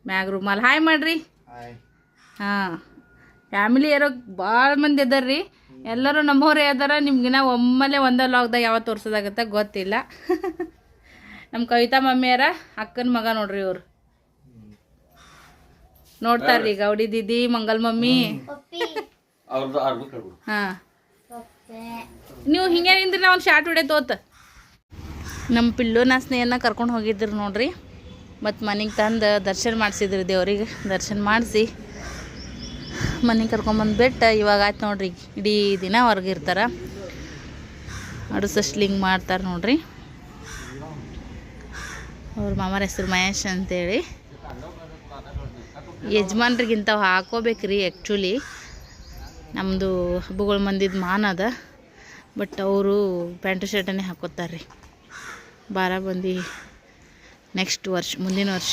ಮ್ಯಾಗ ರೂಮಲ್ಲಿ ಹಾಯ್ ಮಾಡ್ರಿ. ಹಾಂ. ಫ್ಯಾಮಿಲಿ ಇರೋ ಭಾಳ ಮಂದಿ ಅದಾರ್ರಿ. ಎಲ್ಲರೂ ನಮ್ಮವ್ರೇ ಅದಾರ. ನಿಮ್ಗಿನ ಒಮ್ಮೆಲೆ ಒಂದೇ ಲಾಗ್ದಾಗ ಯಾವ ತೋರ್ಸೋದಾಗತ್ತೆ ಗೊತ್ತಿಲ್ಲ. ನಮ್ಮ ಕವಿತಾ ಮಮ್ಮಿಯರ ಅಕ್ಕನ ಮಗ ನೋಡ್ರಿ ಇವ್ರು. ನೋಡ್ತಾರ್ರಿ ಗೌಡಿ ದೀದಿ ಮಂಗಲ್ ಮಮ್ಮಿ. ಹಾಂ. ನೀವು ಹಿಂಗೆ ನಿಂದ್ರಿ ನಾ ಒಂದು ಶಾರ್ಟ್ ಹೊಡೆ ತೋತ. ನಮ್ಮ ಪಿಲ್ಲುನ ಸ್ನೇಹನ ಕರ್ಕೊಂಡು ಹೋಗಿದ್ರು ನೋಡ್ರಿ. ಮತ್ತು ಮನೆಗೆ ತಂದು ದರ್ಶನ ಮಾಡಿಸಿದ್ರಿ ದೇವ್ರಿಗೆ. ದರ್ಶನ ಮಾಡಿಸಿ ಮನೆಗೆ ಕರ್ಕೊಂಬಂದು ಬಿಟ್ಟು ಇವಾಗ ಆಯ್ತು ನೋಡ್ರಿ ಇಡೀ ದಿನ ಹೊರಗೆ ಇರ್ತಾರೆ. ಅಡುಸಸ್ಲಿಂಗ್ ಮಾಡ್ತಾರೆ ನೋಡ್ರಿ. ಅವ್ರ ಮಾಮರ ಹೆಸರು ಮಹೇಶ್ ಅಂತೇಳಿ. ಯಜಮಾನ್ರಿಗಿಂತ ಹಾಕೋಬೇಕ್ರಿ ಆ್ಯಕ್ಚುಲಿ ನಮ್ಮದು ಹಬ್ಬಗಳು ಮಂದಿದ ಮಾನ ಅದ. ಬಟ್ ಅವರು ಪ್ಯಾಂಟು ಶರ್ಟನ್ನೇ ಹಾಕೋತಾರೆ ರೀ ಬಾರ ಬಂದು ನೆಕ್ಸ್ಟ್ ವರ್ಷ, ಮುಂದಿನ ವರ್ಷ.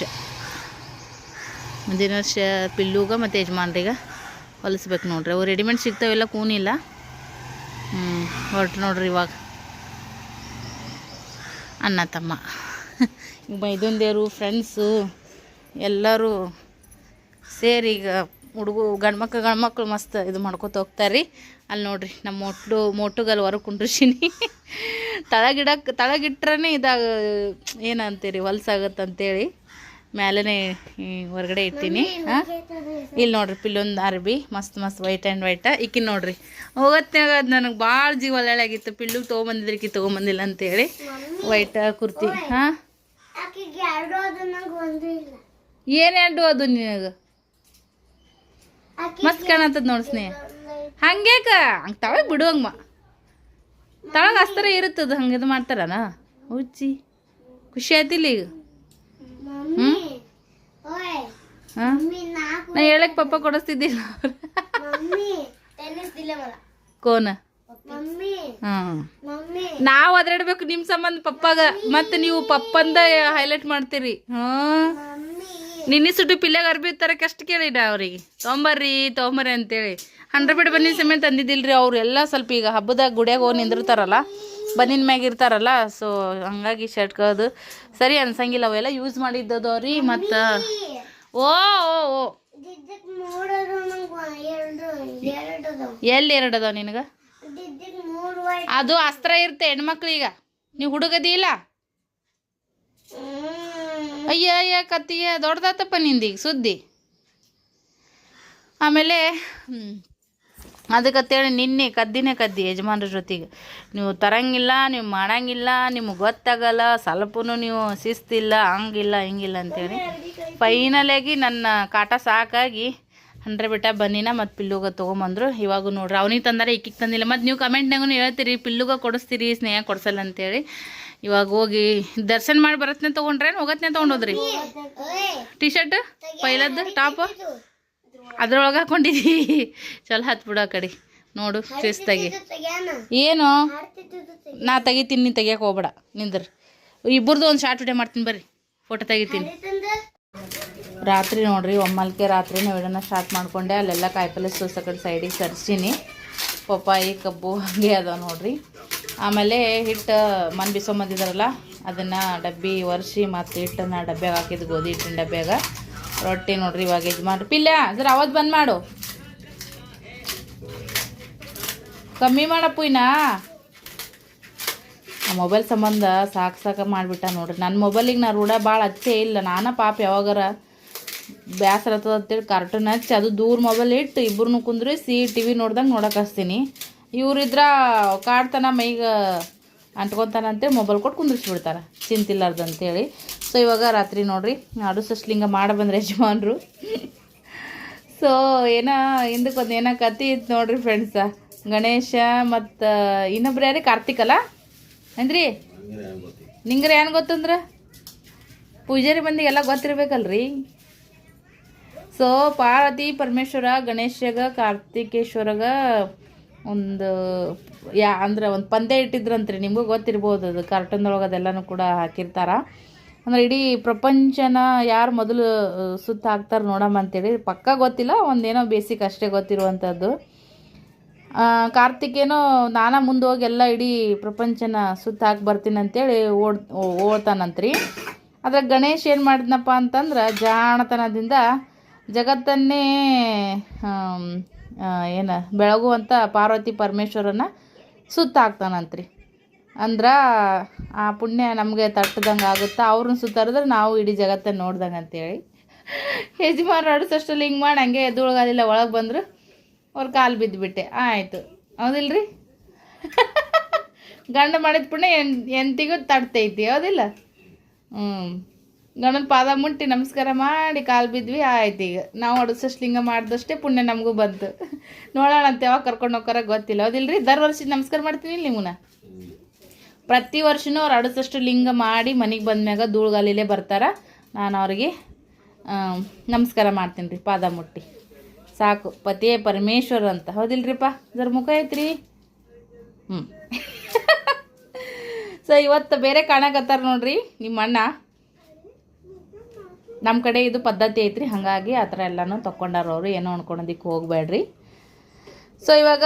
ಮುಂದಿನ ವರ್ಷ ಪಿಲ್ಲೂಗ ಮತ್ತು ಯಜಮಾನ್ರಿಗೆ ಹೊಲಿಸ್ಬೇಕು ನೋಡ್ರಿ. ಅವು ರೆಡಿಮೇಡ್ ಸಿಗ್ತಾವೆಲ್ಲ ಕೂನಿಲ್ಲ ಹ್ಞೂ ಹೊರಟು ನೋಡ್ರಿ ಇವಾಗ. ಅಣ್ಣ ತಮ್ಮ. [LAUGHS] ಮೈದುಂದೇರು ಫ್ರೆಂಡ್ಸು ಎಲ್ಲರೂ ಸೇರಿ ಈಗ ಹುಡುಗು ಗಂಡ್ಮಕ್ಳು ಗಂಡ್ಮಕ್ಳು ಮಸ್ತ್ ಇದು ಮಾಡ್ಕೊತ ಹೋಗ್ತಾರೆ ರೀ ಅಲ್ಲಿ ನೋಡ್ರಿ ನಮ್ಮ ಮೊಟ್ಲು ಮೊಟ್ಟುಗಲ್ಲಿ ಹೊರಗೆ ಕುಂಡ್ರಿಸಿನಿ [LAUGHS] ತಳಗಿಡಕ್ಕೆ ತಳಗಿಟ್ರೇ ಇದಾಗ ಏನಂತೀರಿ ಹೊಲ್ಸಾಗತ್ತಂತೇಳಿ ಮೇಲೇ ಹೊರಗಡೆ ಇಟ್ಟೀನಿ. ಹಾಂ ಇಲ್ಲಿ ನೋಡ್ರಿ ಪಿಲ್ಲೊಂದು ಅರ್ಬಿ ಮಸ್ತ್ ಮಸ್ತ್ ವೈಟ್ ಆ್ಯಂಡ್ ವೈಟ ಈಕಿನ ನೋಡ್ರಿ ಹೋಗತ್ತೆ ಅದು ನನಗೆ ಭಾಳ ಜೀವ ಆಗಿತ್ತು ಪಿಲ್ಲು ತೊಗೊಂಬಂದಿದ್ರಿಕಿ ತೊಗೊಂಬಂದಿಲ್ಲ ಅಂತೇಳಿ. ವೈಟ ಕುರ್ತಿ ಹಾಂ? ಆಕೆಗೆ ಎರಡು ಅದು ನಂಗೆ ಒಂದು ಇಲ್ಲ. ಏನು ಎರಡು ಅದು ನಿನಗೆ? ಮಸ್ತ್ ಕಾಣತ್ತದ ನೋಡ್ ಸ್ನೇಹ. ಹಂಗ್ಯಾಕ? ಹಂಗೆ ತಳಗ್ ಬಿಡುವಂಗ ತಳಗ ಅಸ್ತರ ಇರುತ್ತದ ಹಂಗೆ ಇದು ಮಾಡ್ತಾರನ? ಉಚ್ಚಿ ಖುಷಿ ಆಯ್ತಿಲ್ಲ ಈಗ? ಓಯ್ ಹಾಂ? ನಾ ಹೇಳಕ್ ಪಪ್ಪ ಕೊಡಿಸ್ತಿದ್ದಿಲ್ಲ ಕೋನ? ಹಾಂ ನಾವು ಅದ್ರಾಡ್ಬೇಕು ನಿಮ್ಮ ಸಂಬಂಧ ಪಪ್ಪಾಗ ಮತ್ತೆ ನೀವು ಪಪ್ಪಂದ ಹೈಲೈಟ್ ಮಾಡ್ತೀರಿ. ಹಾಂ ನಿನ್ನೆ ಸುಟ್ಟು ಪಿಲ್ಲಾಗ ಅರ್ಬಿ ತರಕ್ಕೆ ಅಷ್ಟು ಕೇಳಿಡ ಅವ್ರಿಗೆ. ತೊಂಬರ್ರಿ ತೊಂಬರ್ರಿ ಅಂತೇಳಿ. ಹಂಡ್ರೆಡ್ ಬಿಟ್ಟು ಬನ್ನಿ ಸಮೇತ ತಂದಿದ್ದಿಲ್ರಿ ಅವ್ರು ಎಲ್ಲ ಸ್ವಲ್ಪ ಈಗ ಹಬ್ಬದಾಗ ಗುಡಿಯಾಗ ಹೋಗಿ ನಿಂದಿರ್ತಾರಲ್ಲ ಬನ್ನಿನ ಮ್ಯಾಗ ಇರ್ತಾರಲ್ಲ ಸೊ ಹಂಗಾಗಿ ಶರ್ಟ್ ಕದು ಸರಿ ಅನ್ಸಂಗಿಲ್ಲ ಅವೆಲ್ಲ ಯೂಸ್ ಮಾಡಿದ್ದದು ರೀ ಮತ್ತು ಓ ಓ ಓ. ಎಲ್ಲಿ ಎರಡು ಅದಾವ ನಿನಗೆ? ಅದು ಅಸ್ತ್ರ ಇರುತ್ತೆ ಹೆಣ್ಮಕ್ಳೀಗ. ನೀವು ಹುಡುಗದಿ ಇಲ್ಲ ಅಯ್ಯ ಅಯ್ಯ ಕತ್ತಿಯ ದೊಡ್ಡದಾತಪ್ಪ ನಿಂದೀಗ ಸುದ್ದಿ. ಆಮೇಲೆ ಹ್ಮ್, ಅದಕ್ಕಂತೇಳಿ ನಿನ್ನೆ ಕದ್ದಿನೇ ಕದ್ದಿ ಯಜಮಾನ್ರ ಜೊತೆಗೆ. ನೀವು ತರಂಗಿಲ್ಲ ನೀವು ಮಾಡಂಗಿಲ್ಲ ನಿಮ್ಗೆ ಗೊತ್ತಾಗಲ್ಲ ಸ್ವಲ್ಪನೂ ನೀವು ಶಿಸ್ತಿಲ್ಲ ಹಂಗಿಲ್ಲ ಹಿಂಗಿಲ್ಲ ಅಂತೇಳಿ. ಫೈನಲಾಗಿ ನನ್ನ ಕಾಟ ಸಾಕಾಗಿ ಹಂಡ್ರೆ ಬಿಟ್ಟ ಬನ್ನಿನ ಮತ್ತು ಪಿಲ್ಲುಗ ತೊಗೊಂಬಂದ್ರು. ಇವಾಗ ನೋಡ್ರಿ, ಅವನಿಗೆ ತಂದರೆ, ಈಕಿಗೆ ತಂದಿಲ್ಲ. ಮತ್ತು ನೀವು ಕಮೆಂಟ್ನಾಗೂ ಹೇಳ್ತೀರಿ, ಪಿಲ್ಲುಗ ಕೊಡಿಸ್ತೀರಿ, ಸ್ನೇಹ ಕೊಡ್ಸಲ್ಲ ಅಂತೇಳಿ. ಇವಾಗ ಹೋಗಿ ದರ್ಶನ ಮಾಡಿ ಬರತ್ನೆ ತೊಗೊಂಡ್ರೇನು ಹೋಗತ್ನೆ ತೊಗೊಂಡೋದ್ರಿ? ಟಿ ಶರ್ಟ್ ಪೈಲದ್ದು? ಟಾಪ್ ಅದ್ರೊಳಗೆ ಹಾಕೊಂಡಿದ್ದೀ ಚಲೋ ಆ ಕಡೆ. ನೋಡು ತೆಗ್ಯಾನ ಏನು? ನಾ ತೆಗಿತೀನಿ ನೀನು ತೆಗಿಯಕ್ಕೆ ಹೋಗ್ಬೇಡ. ನಿಂದ್ರಿ. ಇಬ್ಬರದು ಒಂದು ಶಾರ್ಟ್ ವಿಡಿಯೋ ಮಾಡ್ತೀನಿ ಬರ್ರಿ. ಫೋಟೋ ತೆಗಿತೀನಿ. ರಾತ್ರಿ ನೋಡ್ರಿ, ಒಮ್ಮಲ್ಕೆ ರಾತ್ರಿನೇ ಇಡೋಣ ಸ್ಟಾರ್ಟ್ ಮಾಡ್ಕೊಂಡೆ, ಅಲ್ಲೆಲ್ಲ ಕಾಯಿಪಲ್ಲೆ ಸೋಸ ಕಡೆ ಸೈಡಿಗೆ ತರಿಸೀನಿ ಪಪ್ಪಾಯಿ, ಕಬ್ಬು ಹಾಗೆ ಅದಾವ ನೋಡ್ರಿ. ಆಮೇಲೆ ಹಿಟ್ಟು ಮನ್ ಬಿಸೊಂಬಂದಿದಾರಲ್ಲ ಅದನ್ನು ಡಬ್ಬಿ ಒರೆಸಿ ಮತ್ತು ಹಿಟ್ಟನ್ನು ಡಬ್ಬ್ಯಾಗ ಹಾಕಿದ್ದು ಗೋಧಿ ಹಿಟ್ಟಿನ ಡಬ್ಬ್ಯಾಗ ರೊಟ್ಟಿ ನೋಡ್ರಿ ಇವಾಗ ಇದು ಮಾಡಿ ಪಿಲ್ಲ ಜರ ಅವತ್ತು ಬಂದು ಮಾಡು. ಕಮ್ಮಿ ಮಾಡಪ್ಪು ಇನ್ನ. ಆ ಮೊಬೈಲ್ ಸಂಬಂಧ ಸಾಕು ಸಾಕು ಮಾಡಿಬಿಟ್ಟ ನೋಡ್ರಿ. ನನ್ನ ಮೊಬೈಲಿಗೆ ನಾ ರೂಢ ಭಾಳ ಹಚ್ಚೇ ಇಲ್ಲ. ನಾನು ಪಾಪ ಯಾವಾಗಾರ ಬೇಸರ ಆಗ್ತದ ಅಂತೇಳಿ ಕಾರ್ಟೂನ್ ಹಚ್ಚಿ ಅದು ದೂರ ಮೊಬೈಲ್ ಇಟ್ಟು ಇಬ್ಬರನ್ನು ಕುಂದ್ರಿಸಿ ಟಿ ವಿ ನೋಡ್ದಂಗೆ ನೋಡಕ್ಕೆ ಹಚ್ತೀನಿ. ಇವ್ರಿದ್ರೆ ಕಾಡ್ತಾನ ಮೈಗೆ ಅಂಟ್ಕೊತಾನಂತೇಳಿ ಮೊಬೈಲ್ ಕೊಟ್ಟು ಕುಂದಿರ್ಸ್ಬಿಡ್ತಾರೆ. ಚಿಂತಿಲ್ಲಾರ್ದು ಅಂತೇಳಿ. ಸೊ ಇವಾಗ ರಾತ್ರಿ ನೋಡ್ರಿ. ನಾಡು ಸಸ್ಲಿಂಗ ಮಾಡಿ ಬಂದ್ರೆ ಯಜಮಾನ್ರು. ಸೊ ಏನೋ ಹಿಂದಕ್ಕೆ ಒಂದು ಏನೋ ಕತಿ ಇತ್ತು ನೋಡ್ರಿ ಫ್ರೆಂಡ್ಸ ಗಣೇಶ ಮತ್ತು ಇನ್ನೊಬ್ರು ಯಾರಿ? ಕಾರ್ತಿಕ್ ಅಂದ್ರಿ ನಿಂಗ್ರೆ ಏನು ಗೊತ್ತಂದ್ರೆ? ಪೂಜಾರಿ ಮಂದಿಗೆ ಎಲ್ಲ ಗೊತ್ತಿರ್ಬೇಕಲ್ರಿ. ಸೊ ಪಾರ್ವತಿ ಪರಮೇಶ್ವರ, ಗಣೇಶಗ, ಕಾರ್ತಿಕೇಶ್ವರಗ ಒಂದು, ಯಾ, ಅಂದ್ರೆ ಒಂದು ಪಂದ್ಯ ಇಟ್ಟಿದ್ರಂತ್ರಿ. ನಿಮಗೂ ಗೊತ್ತಿರ್ಬೋದು ಅದು ಕಾರ್ಟೂನ್ದೊಳಗೆ ಅದೆಲ್ಲನೂ ಕೂಡ ಹಾಕಿರ್ತಾರ. ಅಂದ್ರೆ ಇಡೀ ಪ್ರಪಂಚನ ಯಾರು ಮೊದಲು ಸುತ್ತ ಹಾಕ್ತಾರೆ ನೋಡಮ್ಮ ಅಂತೇಳಿ. ಪಕ್ಕ ಗೊತ್ತಿಲ್ಲ, ಒಂದೇನೋ ಬೇಸಿಕ್ ಅಷ್ಟೇ ಗೊತ್ತಿರುವಂಥದ್ದು ಕಾರ್ತಿಕೇನೋ ನಾನಾ ಮುಂದೆ ಹೋಗಿ ಎಲ್ಲ ಇಡೀ ಪ್ರಪಂಚನ ಸುತ್ತ ಹಾಕಿ ಬರ್ತೀನಿ ಅಂತೇಳಿ ಓಡ್, ಓಡ್ತಾನಂತ್ರಿ. ಆದರೆ ಗಣೇಶ್ ಏನು ಮಾಡಿದ್ನಪ್ಪ ಅಂತಂದ್ರೆ ಜಾಣತನದಿಂದ ಜಗತ್ತನ್ನೇ ಏನು ಬೆಳಗುವಂಥ ಪಾರ್ವತಿ ಪರಮೇಶ್ವರನ ಸುತ್ತ ಹಾಕ್ತಾನಂತ್ರಿ. ಅಂದ್ರೆ ಆ ಪುಣ್ಯ ನಮಗೆ ತಟ್ಟದಂಗೆ ಆಗುತ್ತೆ ಅವ್ರನ್ನ ಸುತ್ತಾರಿದ್ರೆ ನಾವು ಇಡೀ ಜಗತ್ತನ್ನು ನೋಡ್ದಂಗೆ ಅಂತೇಳಿ. ಯಜಮಾನ್ ಅಡಿಸೋಷ್ಟಲ್ಲಿ ಹಿಂಗೆ ಮಾಡಿ ಹಂಗೆ ಎದ್ದುಳಗಾಲಿಲ್ಲ ಒಳಗೆ ಬಂದರು. ಅವ್ರ ಕಾಲು ಬಿದ್ದುಬಿಟ್ಟೆ ಆಯಿತು. ಹೌದಿಲ್ರಿ? [LAUGHS] ಗಂಡ ಮಾಡಿದ ಪುಣ್ಯ ಎನ್, ಎಂತಿಗೂ ತಡ್ತೈತಿ ಹೌದಿಲ್ಲ? ಹ್ಞೂ ಗಂಡನ ಪಾದ ಮುಟ್ಟಿ ನಮಸ್ಕಾರ ಮಾಡಿ ಕಾಲು ಬಿದ್ವಿ, ಆಯ್ತು ಈಗ. ನಾವು ಅಡಿಸೋಷ್ಟು ಲಿಂಗ ಮಾಡಿದಷ್ಟೇ ಪುಣ್ಯ ನಮಗೂ ಬಂತು. ನೋಡೋಣ ಅಂತ ಯಾವಾಗ ಕರ್ಕೊಂಡು ಹೋಗ್ಕರ ಗೊತ್ತಿಲ್ಲ, ಹೌದಿಲ್ರಿ? ದರ್ ವರ್ಷ ನಮಸ್ಕಾರ ಮಾಡ್ತೀನಿ ನಿಮ್ಮನ್ನ? ಪ್ರತಿ ವರ್ಷನೂ ಅವ್ರು ಅಡಿಸೋಷ್ಟು ಲಿಂಗ ಮಾಡಿ ಮನೆಗೆ ಬಂದ್ಮ್ಯಾಗ ಧೂಳುಗಾಲಿಲೇ ಬರ್ತಾರ. ನಾನು ಅವ್ರಿಗೆ ನಮಸ್ಕಾರ ಮಾಡ್ತೀನಿ ರೀ, ಪಾದ ಮುಟ್ಟಿ. ಸಾಕು. ಪತಿಯೇ ಪರಮೇಶ್ವರ ಅಂತ. ಹೌದಿಲ್ರಿಪ್ಪ? ಜರ ಮುಖ ಐತ್ರಿ ಹ್ಞೂ ಸೊ ಇವತ್ತು ಬೇರೆ ಕಾಣಕತ್ತಾರ ನೋಡ್ರಿ, ನಿಮ್ಮ ಅಣ್ಣ. ನಮ್ಮ ಕಡೆ ಇದು ಪದ್ಧತಿ ಐತ್ರಿ, ಹಾಗಾಗಿ ಆ ಥರ ಎಲ್ಲನೂ ಅವರು. ಏನೋ ಅನ್ಕೊಳೋದಕ್ಕೆ ಹೋಗಬೇಡ್ರಿ. ಸೊ ಇವಾಗ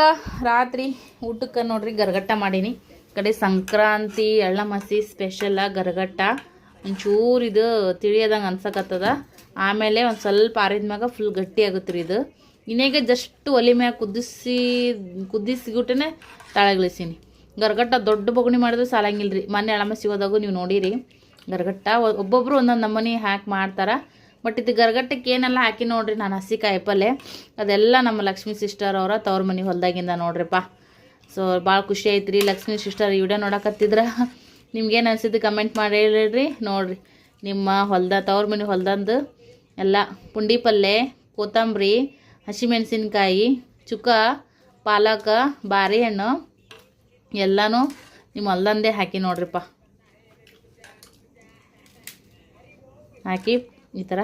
ರಾತ್ರಿ ಊಟಕ್ಕೆ ನೋಡ್ರಿ, ಗರಗಟ್ಟ ಮಾಡೀನಿ. ಕಡೆ ಸಂಕ್ರಾಂತಿ ಎಳ್ಳಮಸಿ ಸ್ಪೆಷಲ್ಲ ಗರಗಟ್ಟ. ಒಂಚೂರು ಇದು ತಿಳಿಯೋದಂಗೆ ಅನ್ಸಕತ್ತದ. ಆಮೇಲೆ ಒಂದು ಸ್ವಲ್ಪ ಆರಿದ ಮ್ಯಾಗ ಫುಲ್ ಗಟ್ಟಿ ಆಗುತ್ತೆ ರೀ ಇದು. ಇನ್ನೇಗ ಜಸ್ಟ್ ಒಲೆ ಮ್ಯಾಗ ಕುದಿಸಿ ಕುದಿಸಿಬಿಟ್ಟೆ ತಳಗಿಳಿಸೀನಿ ಗರ್ಗಟ್ಟ ದೊಡ್ಡ ಬೊಗಣಿ ಮಾಡಿದ್ರೆ ಸಾಲಂಗಿಲ್ಲ ರೀ. ಮೊನ್ನೆ ಎಳಮಸಿ ಹೋದಾಗೂ ನೀವು ನೋಡಿರಿ. ಗರ್ಗಟ್ಟ ಒಬ್ಬೊಬ್ಬರು ಒಂದೊಂದು ನಮೂನಿ ಹಾಕಿ ಮಾಡ್ತಾರೆ. ಬಟ್ ಇದು ಗರಗಟ್ಟಕ್ಕೆ ಏನೆಲ್ಲ ಹಾಕಿ ನೋಡ್ರಿ ನಾನು ಹಸಿ ಕಾಯಿಪಲ್ಲೆ ಅದೆಲ್ಲ ನಮ್ಮ ಲಕ್ಷ್ಮೀ ಸಿಸ್ಟರ್ ಅವರ ತವ್ರ ಮನೆ ಹೊಲ್ದಾಗಿಂದ ನೋಡ್ರಿಪ್ಪ ಸೊ ಭಾಳ ಖುಷಿ ಐತ್ರಿ ಲಕ್ಷ್ಮೀ ಸಿಸ್ಟರ್ ಈ ವಿಡಿಯೋ ನೋಡಕತ್ತಿದ್ರ. ನಿಮ್ಗೇನು ಅನ್ಸಿದ್ದು ಕಮೆಂಟ್ ಮಾಡಿ ಹೇಳಿರಿ. ನೋಡ್ರಿ. ನಿಮ್ಮ ಹೊಲ್ದ, ತವ್ರ ಮನೆ ಹೊಲ್ದಂದು ಎಲ್ಲ ಪುಂಡಿ ಪಲ್ಲೆ, ಕೊತ್ತಂಬರಿ, ಹಸಿಮೆಣಸಿನ್ಕಾಯಿ, ಚುಕ್ಕ, ಪಾಲಕ, ಬಾರೆಹಣ್ಣು, ಎಲ್ಲನೂ ನಿಮ್ಮ ಹೊಲ್ದಂದೇ ಹಾಕಿ ನೋಡ್ರಿಪ್ಪ. ಹಾಕಿ ಈ ಥರ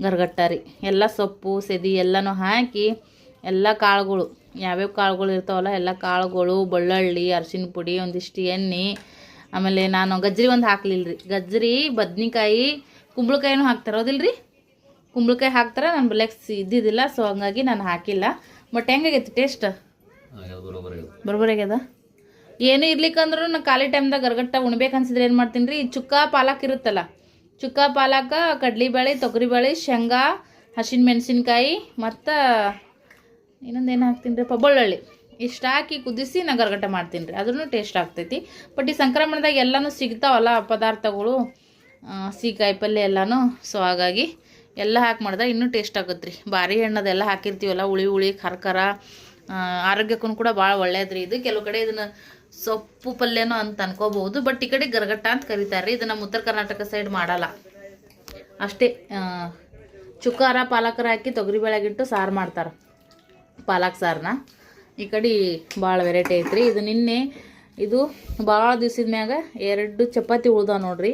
ಗರ್ಗಟ್ಟಾರಿ. ಎಲ್ಲ ಸೊಪ್ಪು, ಸೆದಿ ಎಲ್ಲನೂ ಹಾಕಿ ಎಲ್ಲ ಕಾಳುಗಳು, ಯಾವ್ಯಾವ ಕಾಳುಗಳು ಇರ್ತಾವಲ್ಲ ಎಲ್ಲ ಕಾಳುಗಳು, ಬೆಳ್ಳುಳ್ಳಿ ಅರಿಶಿನ ಪುಡಿ, ಒಂದಿಷ್ಟು ಎಣ್ಣೆ, ಆಮೇಲೆ ನಾನು ಗಜ್ರಿ ಒಂದು ಹಾಕ್ಲಿಲ್ಲ ರೀ ಗಜ್ರಿ ಬದ್ನಿಕಾಯಿ, ಕುಂಬಳಕಾಯಿನೂ ಹಾಕ್ತಾರೋದಿಲ್ಲ ರೀ ಕುಂಬಳಕಾಯಿ ಹಾಕ್ತಾರೆ ನಾನು ಬ್ಲೆಕ್ಸ್ ಇದ್ದಿದ್ದಿಲ್ಲ ಸೊ ಹಂಗಾಗಿ ನಾನು ಹಾಕಿಲ್ಲ. ಬಟ್ ಹೆಂಗಾಗೈತಿ ಟೇಸ್ಟ್ ಬರ್ಬರಾಗ್ಯದ ಏನೂ ಇರ್ಲಿಕ್ಕಂದ್ರೂ ನಾನು ಖಾಲಿ ಟೈಮ್ದಾಗ ಗರ್ಗಟ್ಟ ಉಣ್ಬೇಕು ಅನ್ಸಿದ್ರೆ ಏನು ಮಾಡ್ತೀನಿ ರೀ ಚುಕ್ಕ ಪಾಲಕ್ ಇರುತ್ತಲ್ಲ ಚುಕ್ಕ ಪಾಲಕ ತೊಗರಿ ತೊಗರಿಬೇಳೆ ಶೇಂಗಾ ಹಸಿನ ಮೆಣಸಿನ್ಕಾಯಿ ಮತ್ತು ಇನ್ನೊಂದು ಏನು ಹಾಕ್ತೀನಿ ರೀ ಪಬ್ಬಳ್ಳಿ ಇಷ್ಟು ಹಾಕಿ ಕುದಿಸಿ ನಾನು ಗರ್ಗಟ್ಟ ಮಾಡ್ತೀನಿ ರೀ ಅದ್ರೂ ಟೇಸ್ಟ್ ಆಗ್ತೈತಿ. ಬಟ್ ಈ ಸಂಕ್ರಮಣದಾಗ ಎಲ್ಲನೂ ಸಿಗ್ತಾವಲ್ಲ ಪದಾರ್ಥಗಳು ಸಿಹಿಕಾಯಿ ಪಲ್ಯ ಎಲ್ಲನೂ. ಸೊ ಹಾಗಾಗಿ ಎಲ್ಲ ಹಾಕಿ ಮಾಡಿದ್ರೆ ಇನ್ನೂ ಟೇಸ್ಟ್ ಆಗುತ್ತೆ ರೀ ಬಾರಿ ಹಣ್ಣದೆಲ್ಲ ಹಾಕಿರ್ತೀವಲ್ಲ, ಹುಳಿ ಹುಳಿ ಖಾರ ಖಾರ ಆರೋಗ್ಯಕ್ಕೂ ಕೂಡ ಭಾಳ ಒಳ್ಳೇದ್ರಿ. ಇದು ಕೆಲವು ಕಡೆ ಇದನ್ನು ಸೊಪ್ಪು ಪಲ್ಯನೋ ಅಂತ ಅನ್ಕೋಬಹುದು ಬಟ್ ಈ ಕಡೆ ಗರಗಟ್ಟ ಅಂತ ಕರೀತಾರೆ ರೀ ಇದನ್ನು ಉತ್ತರ ಕರ್ನಾಟಕ ಸೈಡ್ ಮಾಡಲ್ಲ. ಅಷ್ಟೇ ಚುಕ್ಕಾರ, ಪಾಲಕರ ಹಾಕಿ ತೊಗರಿಬೇಳೆಗಿಟ್ಟು ಸಾರು ಮಾಡ್ತಾರೆ. ಪಾಲಕ್ ಸಾರನ್ನ ಈ ಕಡೆ ಭಾಳ ವೆರೈಟಿ ಐತ್ರಿ. ಇದು ನಿನ್ನೆ, ಇದು ಭಾಳ ದಿವ್ಸದ ಮ್ಯಾಗ ಎರಡು ಚಪಾತಿ ಉಳ್ದಾವೆ ನೋಡ್ರಿ.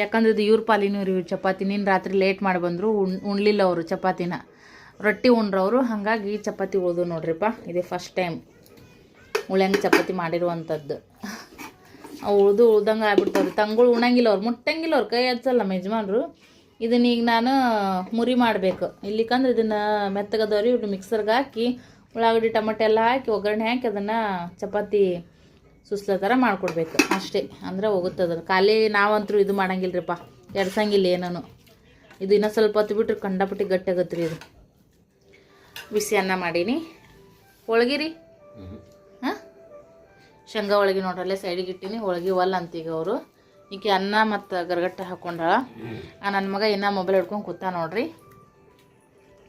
ಯಾಕಂದ್ರೆ ಇದು ಇವ್ರ ಪಾಲಿನೂ ರೀ ಇವ್ರ ಚಪಾತಿ. ನೀನು ರಾತ್ರಿ ಲೇಟ್ ಮಾಡಿ ಬಂದರು ಉಣ್, ಉಣ್ಲಿಲ್ಲ ಅವರು ಚಪಾತಿನ. ರೊಟ್ಟಿ ಉಂಡ್ರವರು ಹಾಗಾಗಿ ಚಪಾತಿ ಉಳ್ದು ನೋಡ್ರಿಪ್ಪ. ಇದೇ ಫಸ್ಟ್ ಟೈಮ್ ಉಳ್ಯಂಗೆ ಚಪಾತಿ ಮಾಡಿರುವಂಥದ್ದು ಅವು ಉಳ್ದು ಉಳ್ದಂಗೆ ಆಗ್ಬಿಡ್ತಾವ್ರಿ. ತಂಗುಳು ಉಣಂಗಿಲ್ಲ ಅವ್ರು, ಮುಟ್ಟಂಗಿಲ್ಲ ಅವ್ರು ಕೈ ಹಚ್ಚಲ್ಲ ಯಜಮಾನ್ರು. ಇದನ್ನ ಈಗ ನಾನು ಮುರಿ ಮಾಡಬೇಕು. ಇಲ್ಲಿಕಂದ್ರೆ ಇದನ್ನು ಮೆತ್ತಗದವ್ರಿ ಇವ್ರು ಮಿಕ್ಸರ್ಗೆ ಹಾಕಿ, ಉಳ್ಳಾಗಡ್ಡಿ, ಟೊಮೆಟೊ ಎಲ್ಲ ಹಾಕಿ, ಒಗ್ಗರಣೆ ಹಾಕಿ ಅದನ್ನು ಚಪಾತಿ ಸುಸ್ಲ ಥರ ಮಾಡಿಕೊಡ್ಬೇಕು. ಅಷ್ಟೇ. ಅಂದ್ರೆ ಹೋಗುತ್ತೆ ಖಾಲಿ ನಾವಂತರೂ ಇದು ಮಾಡಂಗಿಲ್ಲರಿಪ್ಪ ಎಡ್ಸಂಗಿಲ್ಲ ಏನೂ ಇದು ಇನ್ನೂ ಸ್ವಲ್ಪ ಹೊತ್ತು ಬಿಟ್ಟರೆ ಕಂಡಪಟ್ಟಿ ಗಟ್ಟಿ ಆಗುತ್ತೆ ರೀ ಇದು. ಬಿಸಿ ಅನ್ನ ಮಾಡೀನಿ. ಹೋಳ್ಗೆ ರೀ ಹಾಂ? ಶೇಂಗಾ ಹೋಳ್ಗೆ ನೋಡ್ರಲ್ಲೇ ಸೈಡಿಗೆ ಇಟ್ಟಿನಿ. ಹೋಳ್ಗೆ ಒಲ್ಲ ಅಂತೀಗ ಅವರು. ಈಕೆ ಅನ್ನ ಮತ್ತು ಗರಗಟ್ಟೆ ಆ ನನ್ನ ಮಗ ಇನ್ನೂ ಮೊಬೈಲ್ ಹಿಡ್ಕೊಂಡು ಕೂತ ನೋಡ್ರಿ.